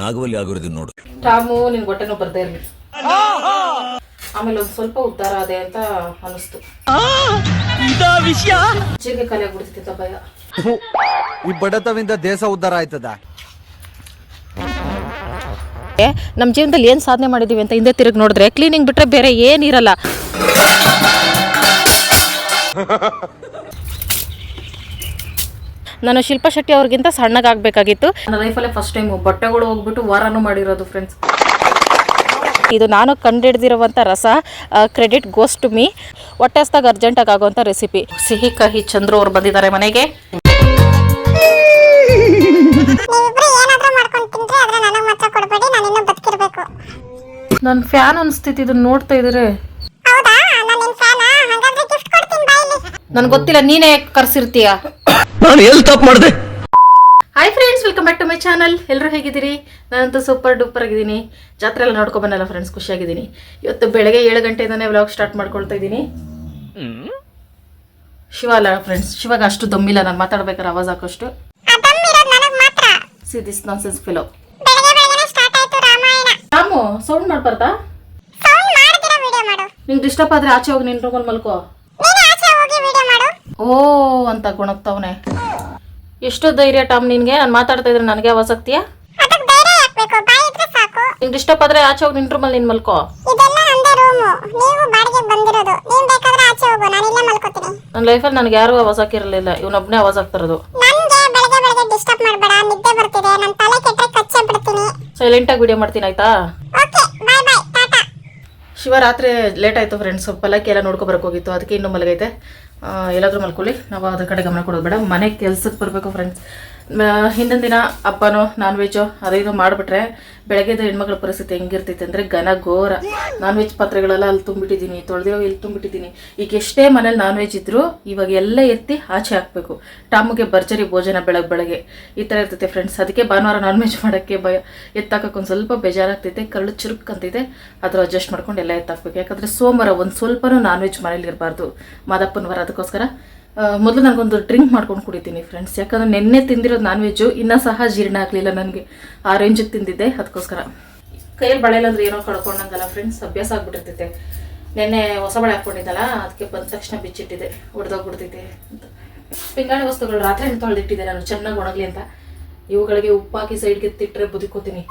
ನಾಗವಲ್ಲಿ ಆಗಿರೋದನ್ನ ನೋಡು. ಟಾಮು ನಿನ್ ಹೊಟ್ಟೆನೂ ಬರ್ದೇ ಇರ್ಲಿ. ಆಮೇಲೆ ಒಂದ್ ಸ್ವಲ್ಪ ಉದ್ದಾರ ಅದೇ ಅಂತ ಅನಿಸ್ತು. ಜೀರಿಗೆ ಖಾಲಿ ಆಗ್ಬಿಡ್ತಿತ್ತ ಭಯ. ಈ ಬಡತವಿಂದ ದೇಶ ಉದ್ಧಾರ ಆಯ್ತದ? ನಮ್ಮ ಜೀವನದಲ್ಲಿ ಏನು ಸಾಧನೆ ಮಾಡಿದೀವಿ ಅಂತ ಹಿಂದೆ ತಿರುಗಿ ನೋಡಿದ್ರೆ ಕ್ಲೀನಿಂಗ್ ಬಿಟ್ರೆ ಬೇರೆ ಏನಿರಲ್ಲ. ನಾನು ಶಿಲ್ಪಾ ಶೆಟ್ಟಿ ಅವ್ರಿಗಿಂತ ಸಣ್ಣಗಾಗಬೇಕಾಗಿತ್ತು. ನನ್ನ ಲೈಫಲ್ಲೇ ಫಸ್ಟ್ ಟೈಮ್ ಬಟ್ಟೆಗಳು ಹೋಗ್ಬಿಟ್ಟು ವಾರನೂ ಮಾಡಿರೋದು ಫ್ರೆಂಡ್ಸ್ ಇದು ನಾನು ಕಂಡಿಡ್ದಿರುವಂಥ ರಸ ಕ್ರೆಡಿಟ್ ಗೋಸ್ ಟು ಮೀ ಹೊಟ್ಟೆ ಹಸ್ದಾಗ ಅರ್ಜೆಂಟಾಗಿ ಆಗುವಂಥ ರೆಸಿಪಿ ಸಿಹಿ ಕಹಿ ಚಂದ್ರು ಅವ್ರು ಬಂದಿದ್ದಾರೆ ಮನೆಗೆ. ನೀವಿಬ್ರು ಏನಾದ್ರೂ ಮಾಡ್ಕೊಂಡು ತಿಂದ್ರೆ ಆದ್ರೆ ನನಗೆ ಮಾತ್ರ ಕೊಡಬೇಡಿ ನಾನು ಇನ್ನೂ ಬದುಕಿರ್ಬೇಕು ನನ್ನ ಫ್ಯಾನ್ ಅನಿಸ್ತಿತ್ತು ಇದನ್ನ ನೋಡ್ತಾ ಇದ್ರೆ ಹೌದಾ? ನಾನು ನಿನ್ ಫ್ಯಾನಾ ಹಾಗಾದ್ರೆ ಗಿಫ್ಟ್ ಕೊಡ್ತೀನಿ ಬಾಯಿಲಿ ನನ್ಗೆ ಗೊತ್ತಿಲ್ಲ ನೀನೇ ಕರ್ಸಿರ್ತೀಯ? ನಾನು ಎಲ್ಲಿ ತಪ್ಪು ಮಾಡಿದೆ? Hi friends welcome back to my channel ಎಲ್ಲರೂ ಹೇಗಿದ್ದೀರಿ? ನಾನಂತೂ ಸೂಪರ್ ಡೂಪರ್ ಆಗಿದ್ದೀನಿ. ಜಾತ್ರೆ ಎಲ್ಲ ನೋಡ್ಕೊ ಬಂದಲ್ಲ ಫ್ರೆಂಡ್ಸ್ ಖುಷಿಯಾಗಿದ್ದೀನಿ. ಇವತ್ತು ಬೆಳಗ್ಗೆ ಏಳು ಗಂಟೆಯಿಂದನೇ ವ್ಲಾಗ್ ಸ್ಟಾರ್ಟ್ ಮಾಡ್ಕೊಳ್ತಾ ಇದ್ದೀನಿ. ಶಿವ ಅಲ್ಲ ಫ್ರೆಂಡ್ಸ್ ಶಿವಾಗ ಅಷ್ಟು ದಮ್ಮಿಲ್ಲ ನಾನು ಮಾತಾಡ್ಬೇಕಾದ್ರೆ ಆವಾಜ್ ಹಾಕೋಷ್ಟು. ಆ ನನಗೆ ಮಾತ್ರ ಸಿ ದಿಸ್ ನಾನ್ ಸೆನ್ಸ್ ಫಿಲೋ ಬೆಳಗ್ಗೆ ಬೆಳಗ್ಗೆನೆ ಸ್ಟಾರ್ಟ್ ಆಯ್ತು ರಾಮಾಯಣ ರಾಮು ಸೌಂಡ್ ಮಾಡ್ಬಾರ್ದಾ ನಿಂಗೆ ಡಿಸ್ಟರ್ಬ್ ಆದ್ರೆ ಆಚೆ ಹೋಗಿ ನಿನ್ ರೂಮಲ್ಲಿ ಮಲ್ಕೋ ನೀನು ಆಚೆ ಹೋಗಿ ವಿಡಿಯೋ ಮಾಡು ಓ ಅಂತ ಗುಣಕ್ತವನೆ ಎಷ್ಟು ಧೈರ್ಯ ಟಾಮ್ ನಿನ್ಗೆ ನಾನು ಮಾತಾಡ್ತಾ ಇದ್ರೆ ನನಗೆ ಅವಸಕ್ತಿಯ ನಿಂಗೆ ಡಿಸ್ಟರ್ಬ್ ಆದ್ರೆ ಆಚೆ ಹೋಗಿ ನಿನ್ ರೂಮಲ್ಲಿ ನಿನ್ ಮಲ್ಕೋ. ಇದೆಲ್ಲ ನಂದೇ ರೂಮು. ನೀವು ಬಾಡಿಗೆ ಬಂದಿರೋದು. ನೀನ್ ಬೇಕಾದ್ರೆ ಆಚೆ ಹೋಗು ನಾನು ಇಲ್ಲೇ ಮಲ್ಕೋತೀನಿ. ನನ್ನ ಲೈಫಲ್ಲಿ ನನಗೆ ಯಾರು ತಲೆ ಕೆಟ್ಟರೆ ಕಚ್ಚೆ ಬಿಡ್ತೀನಿ. ಸೈಲೆಂಟಾಗಿ ವಿಡಿಯೋ ಮಾಡ್ತೀನಿ ಆಯ್ತಾ? ಶಿವರಾತ್ರಿ ಲೇಟ್ ಆಯ್ತು ಫ್ರೆಂಡ್ಸ್ ಸ್ವಲ್ಪ ಪಲ್ಲಕ್ಕಿ ಎಲ್ಲ ನೋಡ್ಕೊ ಬರೋಕ್ಕೋಗಿತ್ತು ಅದಕ್ಕೆ ಇನ್ನೂ ಮಲಗೈತೆ. ಎಲ್ಲಾದ್ರೂ ಮಲ್ಕೊಳ್ಳಿ. ನಾವು ಅದ್ರ ಕಡೆ ಗಮನ ಕೊಡೋದು ಬೇಡ. ಮನೆ ಕೆಲ್ಸಕ್ಕೆ ಬರಬೇಕು ಫ್ರೆಂಡ್ಸ್ ಹಿಂದಿನ ದಿನ ಅಪ್ಪನೋ ನಾನ್ ವೆಜ್ಜೋ ಅದೇನೋ ಮಾಡಿಬಿಟ್ರೆ ಬೆಳಗ್ಗೆದ ಹೆಣ್ಮಕ್ಳ ಪರಿಸ್ಥಿತಿ ಹೆಂಗಿರ್ತೈತೆ ಅಂದರೆ ಘನ ಘೋರ. ನಾನ್ ವೆಜ್ ಪಾತ್ರೆಗಳೆಲ್ಲ ಅಲ್ಲಿ ತುಂಬಿಟ್ಟಿದ್ದೀನಿ, ತೊಳೆದಿರೋ ಇಲ್ಲಿ ತುಂಬಿಟ್ಟಿದ್ದೀನಿ. ಈಗ ಎಷ್ಟೇ ಮನೇಲಿ ನಾನ್ ವೆಜ್ ಇದ್ದರೂ ಇವಾಗ ಎಲ್ಲ ಎತ್ತಿ ಆಚೆ ಹಾಕಬೇಕು. ಟಾಮಿಗೆ ಭರ್ಜರಿ ಭೋಜನ ಬೆಳಗ್ಗೆ ಬೆಳಗ್ಗೆ. ಈ ಥರ ಇರ್ತೈತೆ ಫ್ರೆಂಡ್ಸ್ ಅದಕ್ಕೆ ಭಾನುವಾರ ನಾನ್ ವೆಜ್ ಮಾಡೋಕ್ಕೆ ಭಯ. ಎತ್ತಾಕಕ್ಕೆ ಒಂದು ಸ್ವಲ್ಪ ಬೇಜಾರಾಗ್ತೈತೆ, ಕರಳು ಚುರುಕ್ ಅಂತಿದೆ ಅದ್ರ ಅಡ್ಜಸ್ಟ್ ಮಾಡ್ಕೊಂಡು ಎಲ್ಲ ಎತ್ತಾಕ್ಬೇಕು. ಯಾಕಂದರೆ ಸೋಮವಾರ ಒಂದು ಸ್ವಲ್ಪನೂ ನಾನ್ ವೆಜ್ ಮನೇಲಿ ಇರಬಾರ್ದು. ಮಾದಪ್ಪನ ವಾರ ಅದಕ್ಕೋಸ್ಕರ ಮೊದಲು ನನಗೊಂದು ಡ್ರಿಂಕ್ ಮಾಡ್ಕೊಂಡು ಕುಡಿತೀನಿ ಫ್ರೆಂಡ್ಸ್ ಯಾಕಂದ್ರೆ ನಿನ್ನೆ ತಿಂದಿರೋದು ನಾನ್ ವೆಜ್ಜು ಇನ್ನೂ ಸಹ ಜೀರ್ಣ ಆಗಲಿಲ್ಲ ನನಗೆ. ಆ ರೇಂಜಿಗೆ ತಿಂದಿದ್ದೆ, ಅದಕ್ಕೋಸ್ಕರ. ಕೈಯಲ್ಲಿ ಬಳೆ ಅಂದ್ರೆ ಏನೋ ಕಳ್ಕೊಂಡಂಗಲ್ಲ ಫ್ರೆಂಡ್ಸ್ ಅಭ್ಯಾಸ ಆಗಿಬಿಟ್ಟಿರ್ತೈತೆ. ನಿನ್ನೆ ಹೊಸ ಬಳೆ ಹಾಕ್ಕೊಂಡಿದ್ದಲ್ಲ ಅದಕ್ಕೆ ಬಂದ ತಕ್ಷಣ ಬಿಚ್ಚಿಟ್ಟಿದೆ ಹೊಡೆದೋಗ್ಬಿಡ್ತೈತೆ ಅಂತ. ಪಿಂಗಾಣಿ ವಸ್ತುಗಳು ರಾತ್ರಿ ತೊಳೆದಿಟ್ಟಿದ್ದೆ ನಾನು, ಚೆನ್ನಾಗಿ ಒಣಗಲಿ ಅಂತ. ಇವುಗಳಿಗೆ ಉಪ್ಪಾಕಿ ಸೈಡ್ಗೆ ತಿಟ್ಟರೆ ಬದುಕೋತೀನಿ.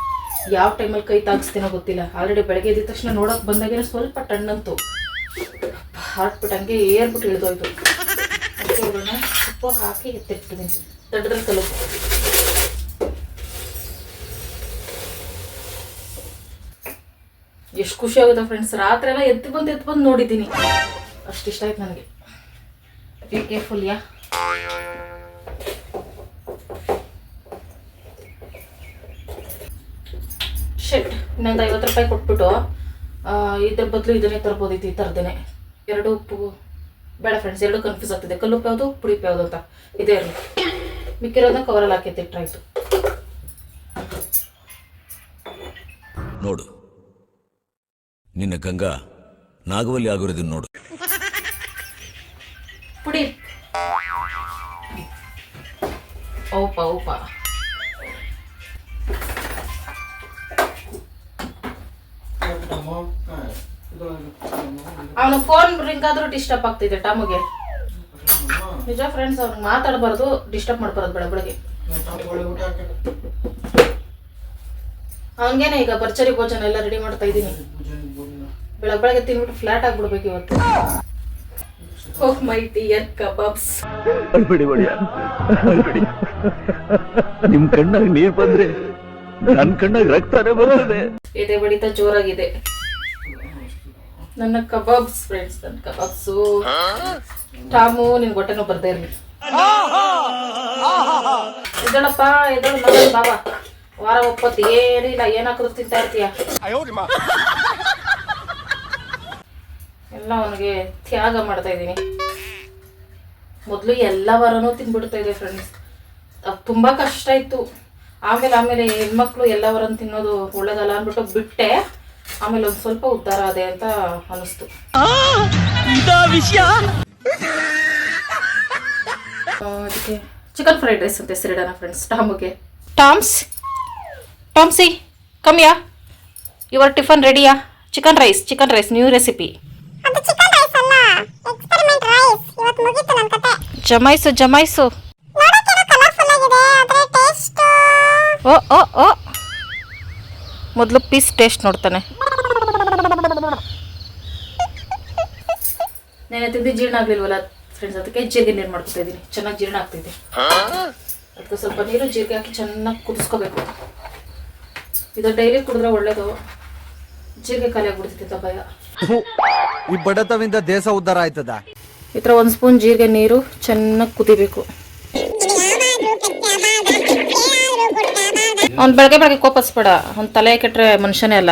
ಯಾವ ಟೈಮಲ್ಲಿ ಕೈ ತಾಗಿಸ್ತೀನೋ ಗೊತ್ತಿಲ್ಲ. ಆಲ್ರೆಡಿ ಬೆಳಗ್ಗೆ ಎದ್ದ ತಕ್ಷಣ ನೋಡೋಕೆ ಬಂದಾಗೇನೆ ಸ್ವಲ್ಪ ಟಣ್ಣಂತು ಹಾರ್ಟ್ ಬಿಟ್ಟು ಹಂಗೆ ಏರ್ಬಿಟ್ಟು ಇಳಿದೋಯ್ತು ಉಪ್ಪು ಹಾಕಿ ಎತ್ತಿಟ್ಟಿದ್ದೀನಿ. ದೊಡ್ಡದ್ರಲ್ಲಿ ತಲುಪು. ಎಷ್ಟು ಖುಷಿ ಆಗುತ್ತೆ ಫ್ರೆಂಡ್ಸ್ ರಾತ್ರಿ ಎಲ್ಲ ಎದ್ದು ಬಂದು ಎದ್ದು ಬಂದು ನೋಡಿದ್ದೀನಿ. ಅಷ್ಟು ಇಷ್ಟ ಆಯ್ತು ನನಗೆ. ಬಿ ಕೇರ್ಫುಲ್ ಯಾ ಶೆಟ್ ಇನ್ನೊಂದು ಐವತ್ತು ರೂಪಾಯಿ ಕೊಟ್ಬಿಟ್ಟು ಇದ್ರ ಬದಲು ಇದನ್ನೇ ತರ್ಬೋದಿತ್ತು ಈ ಥರದ್ದೇನೆ ಎರಡು ಉಪ್ಪು ಬೇಡ ಫ್ರೆಂಡ್ಸ್ ಎರಡು ಕನ್ಫ್ಯೂಸ್ ಆಗ್ತಿದೆ. ಕಲ್ಲುಪ್ಪು ಯಾವುದು ಪುಡಿಪ್ಪು ಯಾವುದು ಅಂತ. ಇದೇ ಇರಲಿ. ಮಿಕ್ಕಿರೋದನ್ನ ಕವರಲ್ಲಿ ಹಾಕಿ ತಿಟ್ರಾಯ್ತು ನೋಡು. ನಿನ್ನ ಗಂಗಾ ನಾಗವಲ್ಲಿ ಆಗಿರೋದನ್ನ ನೋಡು. ಪುಡಿ. ಓಪ ಓಪ. ಅವನ ಫೋನ್ ರಿಂಗ್ ಆದ್ರೂ ಡಿಸ್ಟರ್ಬ್ ಆಗ್ತಿದೆ ಟಾಮುಗೆ. ನಿಜ ಫ್ರೆಂಡ್ಸ್ ಅವ್ನಿಗೆ ಮಾತಾಡಬಾರ್ದು ಡಿಸ್ಟರ್ಬ್ ಮಾಡ್ಬಾರ್ದು ಬೆಳ ಬೆಳಗ್ಗೆ. ಅವನಿಗೇನೆ ಈಗ ಭರ್ಚರಿ ಭೋಜನ ಎಲ್ಲ ರೆಡಿ ಮಾಡ್ತಾ ಇದ್ದೀನಿ. ಬೆಳಗ್ಗೆ ಬೆಳಗ್ಗೆ ತಿನ್ಬಿಟ್ಟು ಫ್ಲಾಟ್ ಆಗ್ಬಿಡ್ಬೇಕು ಇವತ್ತು. ಓಹ್ ಮೈ ಡಿಯರ್ ಕಬಾಬ್ಸ್ ಅಳ್ಬೇಡಿ ಬಿಡಿ. ಅಳ್ಬೇಡಿ ನಿಮ್ ಕಣ್ಣಾಗ ನೀರ್ ಬಂದ್ರೆ ನನ್ ಕಣ್ಣಾಗ ರಕ್ತನೇ ಬರ್ತದೆ ಎದೆ ಬಡಿತ ಜೋರಾಗಿದೆ. ನನ್ನ ಕಬಾಬ್ಸ್ ಫ್ರೆಂಡ್ಸ್ ನನ್ನ ಕಬಾಬ್ಸು. ಟಾಮು ನಿನ್ ಹೊಟ್ಟೆನೂ ಬರ್ದೇ ಇರ್ಲಿ. ಎದ್ದಳಪ್ಪ ಎದ್ದಳು ಮಗನ ಬಾಬಾ ವಾರ ಒಪ್ಪತ್ತು ಏನಿಲ್ಲ ಏನ್ ಹಾಕಿದ್ರು ತಿಂತಾ ಇರ್ತೀಯ? ಎಲ್ಲ ಅವನಿಗೆ ತ್ಯಾಗ ಮಾಡ್ತಾ ಇದ್ದೀನಿ. ಮೊದಲು ಎಲ್ಲ ವಾರನೂ ತಿನ್ಬಿಡ್ತಾ ಇದೆ ಫ್ರೆಂಡ್ಸ್ ಅದು ತುಂಬ ಕಷ್ಟ ಇತ್ತು. ಆಮೇಲೆ ಆಮೇಲೆ ಹೆಣ್ಮಕ್ಳು ಎಲ್ಲ ವಾರನೂ ತಿನ್ನೋದು ಒಳ್ಳೇದಲ್ಲ ಅಂದ್ಬಿಟ್ಟು ಬಿಟ್ಟೆ. ಆಮೇಲೆ ಒಂದು ಸ್ವಲ್ಪ ಉದ್ಧಾರ ಅದೇ ಅಂತ ಅನಿಸ್ತು. ವಿಷಯ? ಅದಕ್ಕೆ ಚಿಕನ್ ಫ್ರೈಡ್ ರೈಸ್ ಅಂತ ಹೆಸರಿಡೋಣ ಫ್ರೆಂಡ್ಸ್ ಟಾಮ್ಗೆ. ಟಾಮ್ಸ್? ಟಾಮ್ಸಿ ಕಮ್ಮಿಯಾ? Your tiffin ರೆಡಿಯಾ? Chicken rice chicken rice new recipe ಅದು ಚಿಕನ್ ರೈಸ್ ಅಲ್ಲ ಎಕ್ಸ್ಪೆರಿಮೆಂಟ್ ರೈಸ್ ಇವತ್ತು ಮುಗೀತು ನನ್ನ ಕತೆ. ಜಮಾಯಿಸು ಜಮಾಯಿಸು. ನೋಡೋಕೆ ಕಲರ್ಫುಲ್ ಆಗಿದೆ ಆದ್ರೆ ಟೇಸ್ಟ್ ಓ ಓ ಓ. ಮೊದಲು ಪೀಸ್ ಟೇಸ್ಟ್ ನೋಡ್ತಾನೆ. ನೆನೆ ತಿಂದು ಜೀರ್ಣ ಆಗ್ಲಿಲ್ವಲ್ಲ ಫ್ರೆಂಡ್ಸ್ ಅದಕ್ಕೆ ಜೀರಿಗೆ ನೀರು ಮಾಡ್ಕೊತಾ ಇದ್ದೀನಿ ಚೆನ್ನಾಗಿ ಜೀರ್ಣ ಆಗ್ತಿದೆ ಅದಕ್ಕೆ ಸ್ವಲ್ಪ ನೀರು ಜೀರಿಗೆ ಹಾಕಿ ಚೆನ್ನಾಗಿ ಕುದಿಸ್ಕೋಬೇಕು. ಇದು ಡೈಲಿ ಕುಡಿದ್ರೆ ಒಳ್ಳೇದು. ಜೀರಿಗೆ ಖಾಲಿ ಆಗ್ಬಿಡ್ತಿತ್ತು ಭಯ ಈ ಬಡತವಿಂದ ದೇಶ ಉದ್ದಾರ ಆಯ್ತದ? ಈ ಥರ ಒಂದು ಸ್ಪೂನ್ ಜೀರಿಗೆ ನೀರು ಚೆನ್ನಾಗಿ ಕುದಿಬೇಕು. ಅವ್ನು ಬೆಳಗ್ಗೆ ಬೆಳಗ್ಗೆ ಕೋಪಿಸ್ಬೇಡ ಅವ್ನು ತಲೆ ಕೆಟ್ಟರೆ ಮನುಷ್ಯನೇ ಅಲ್ಲ.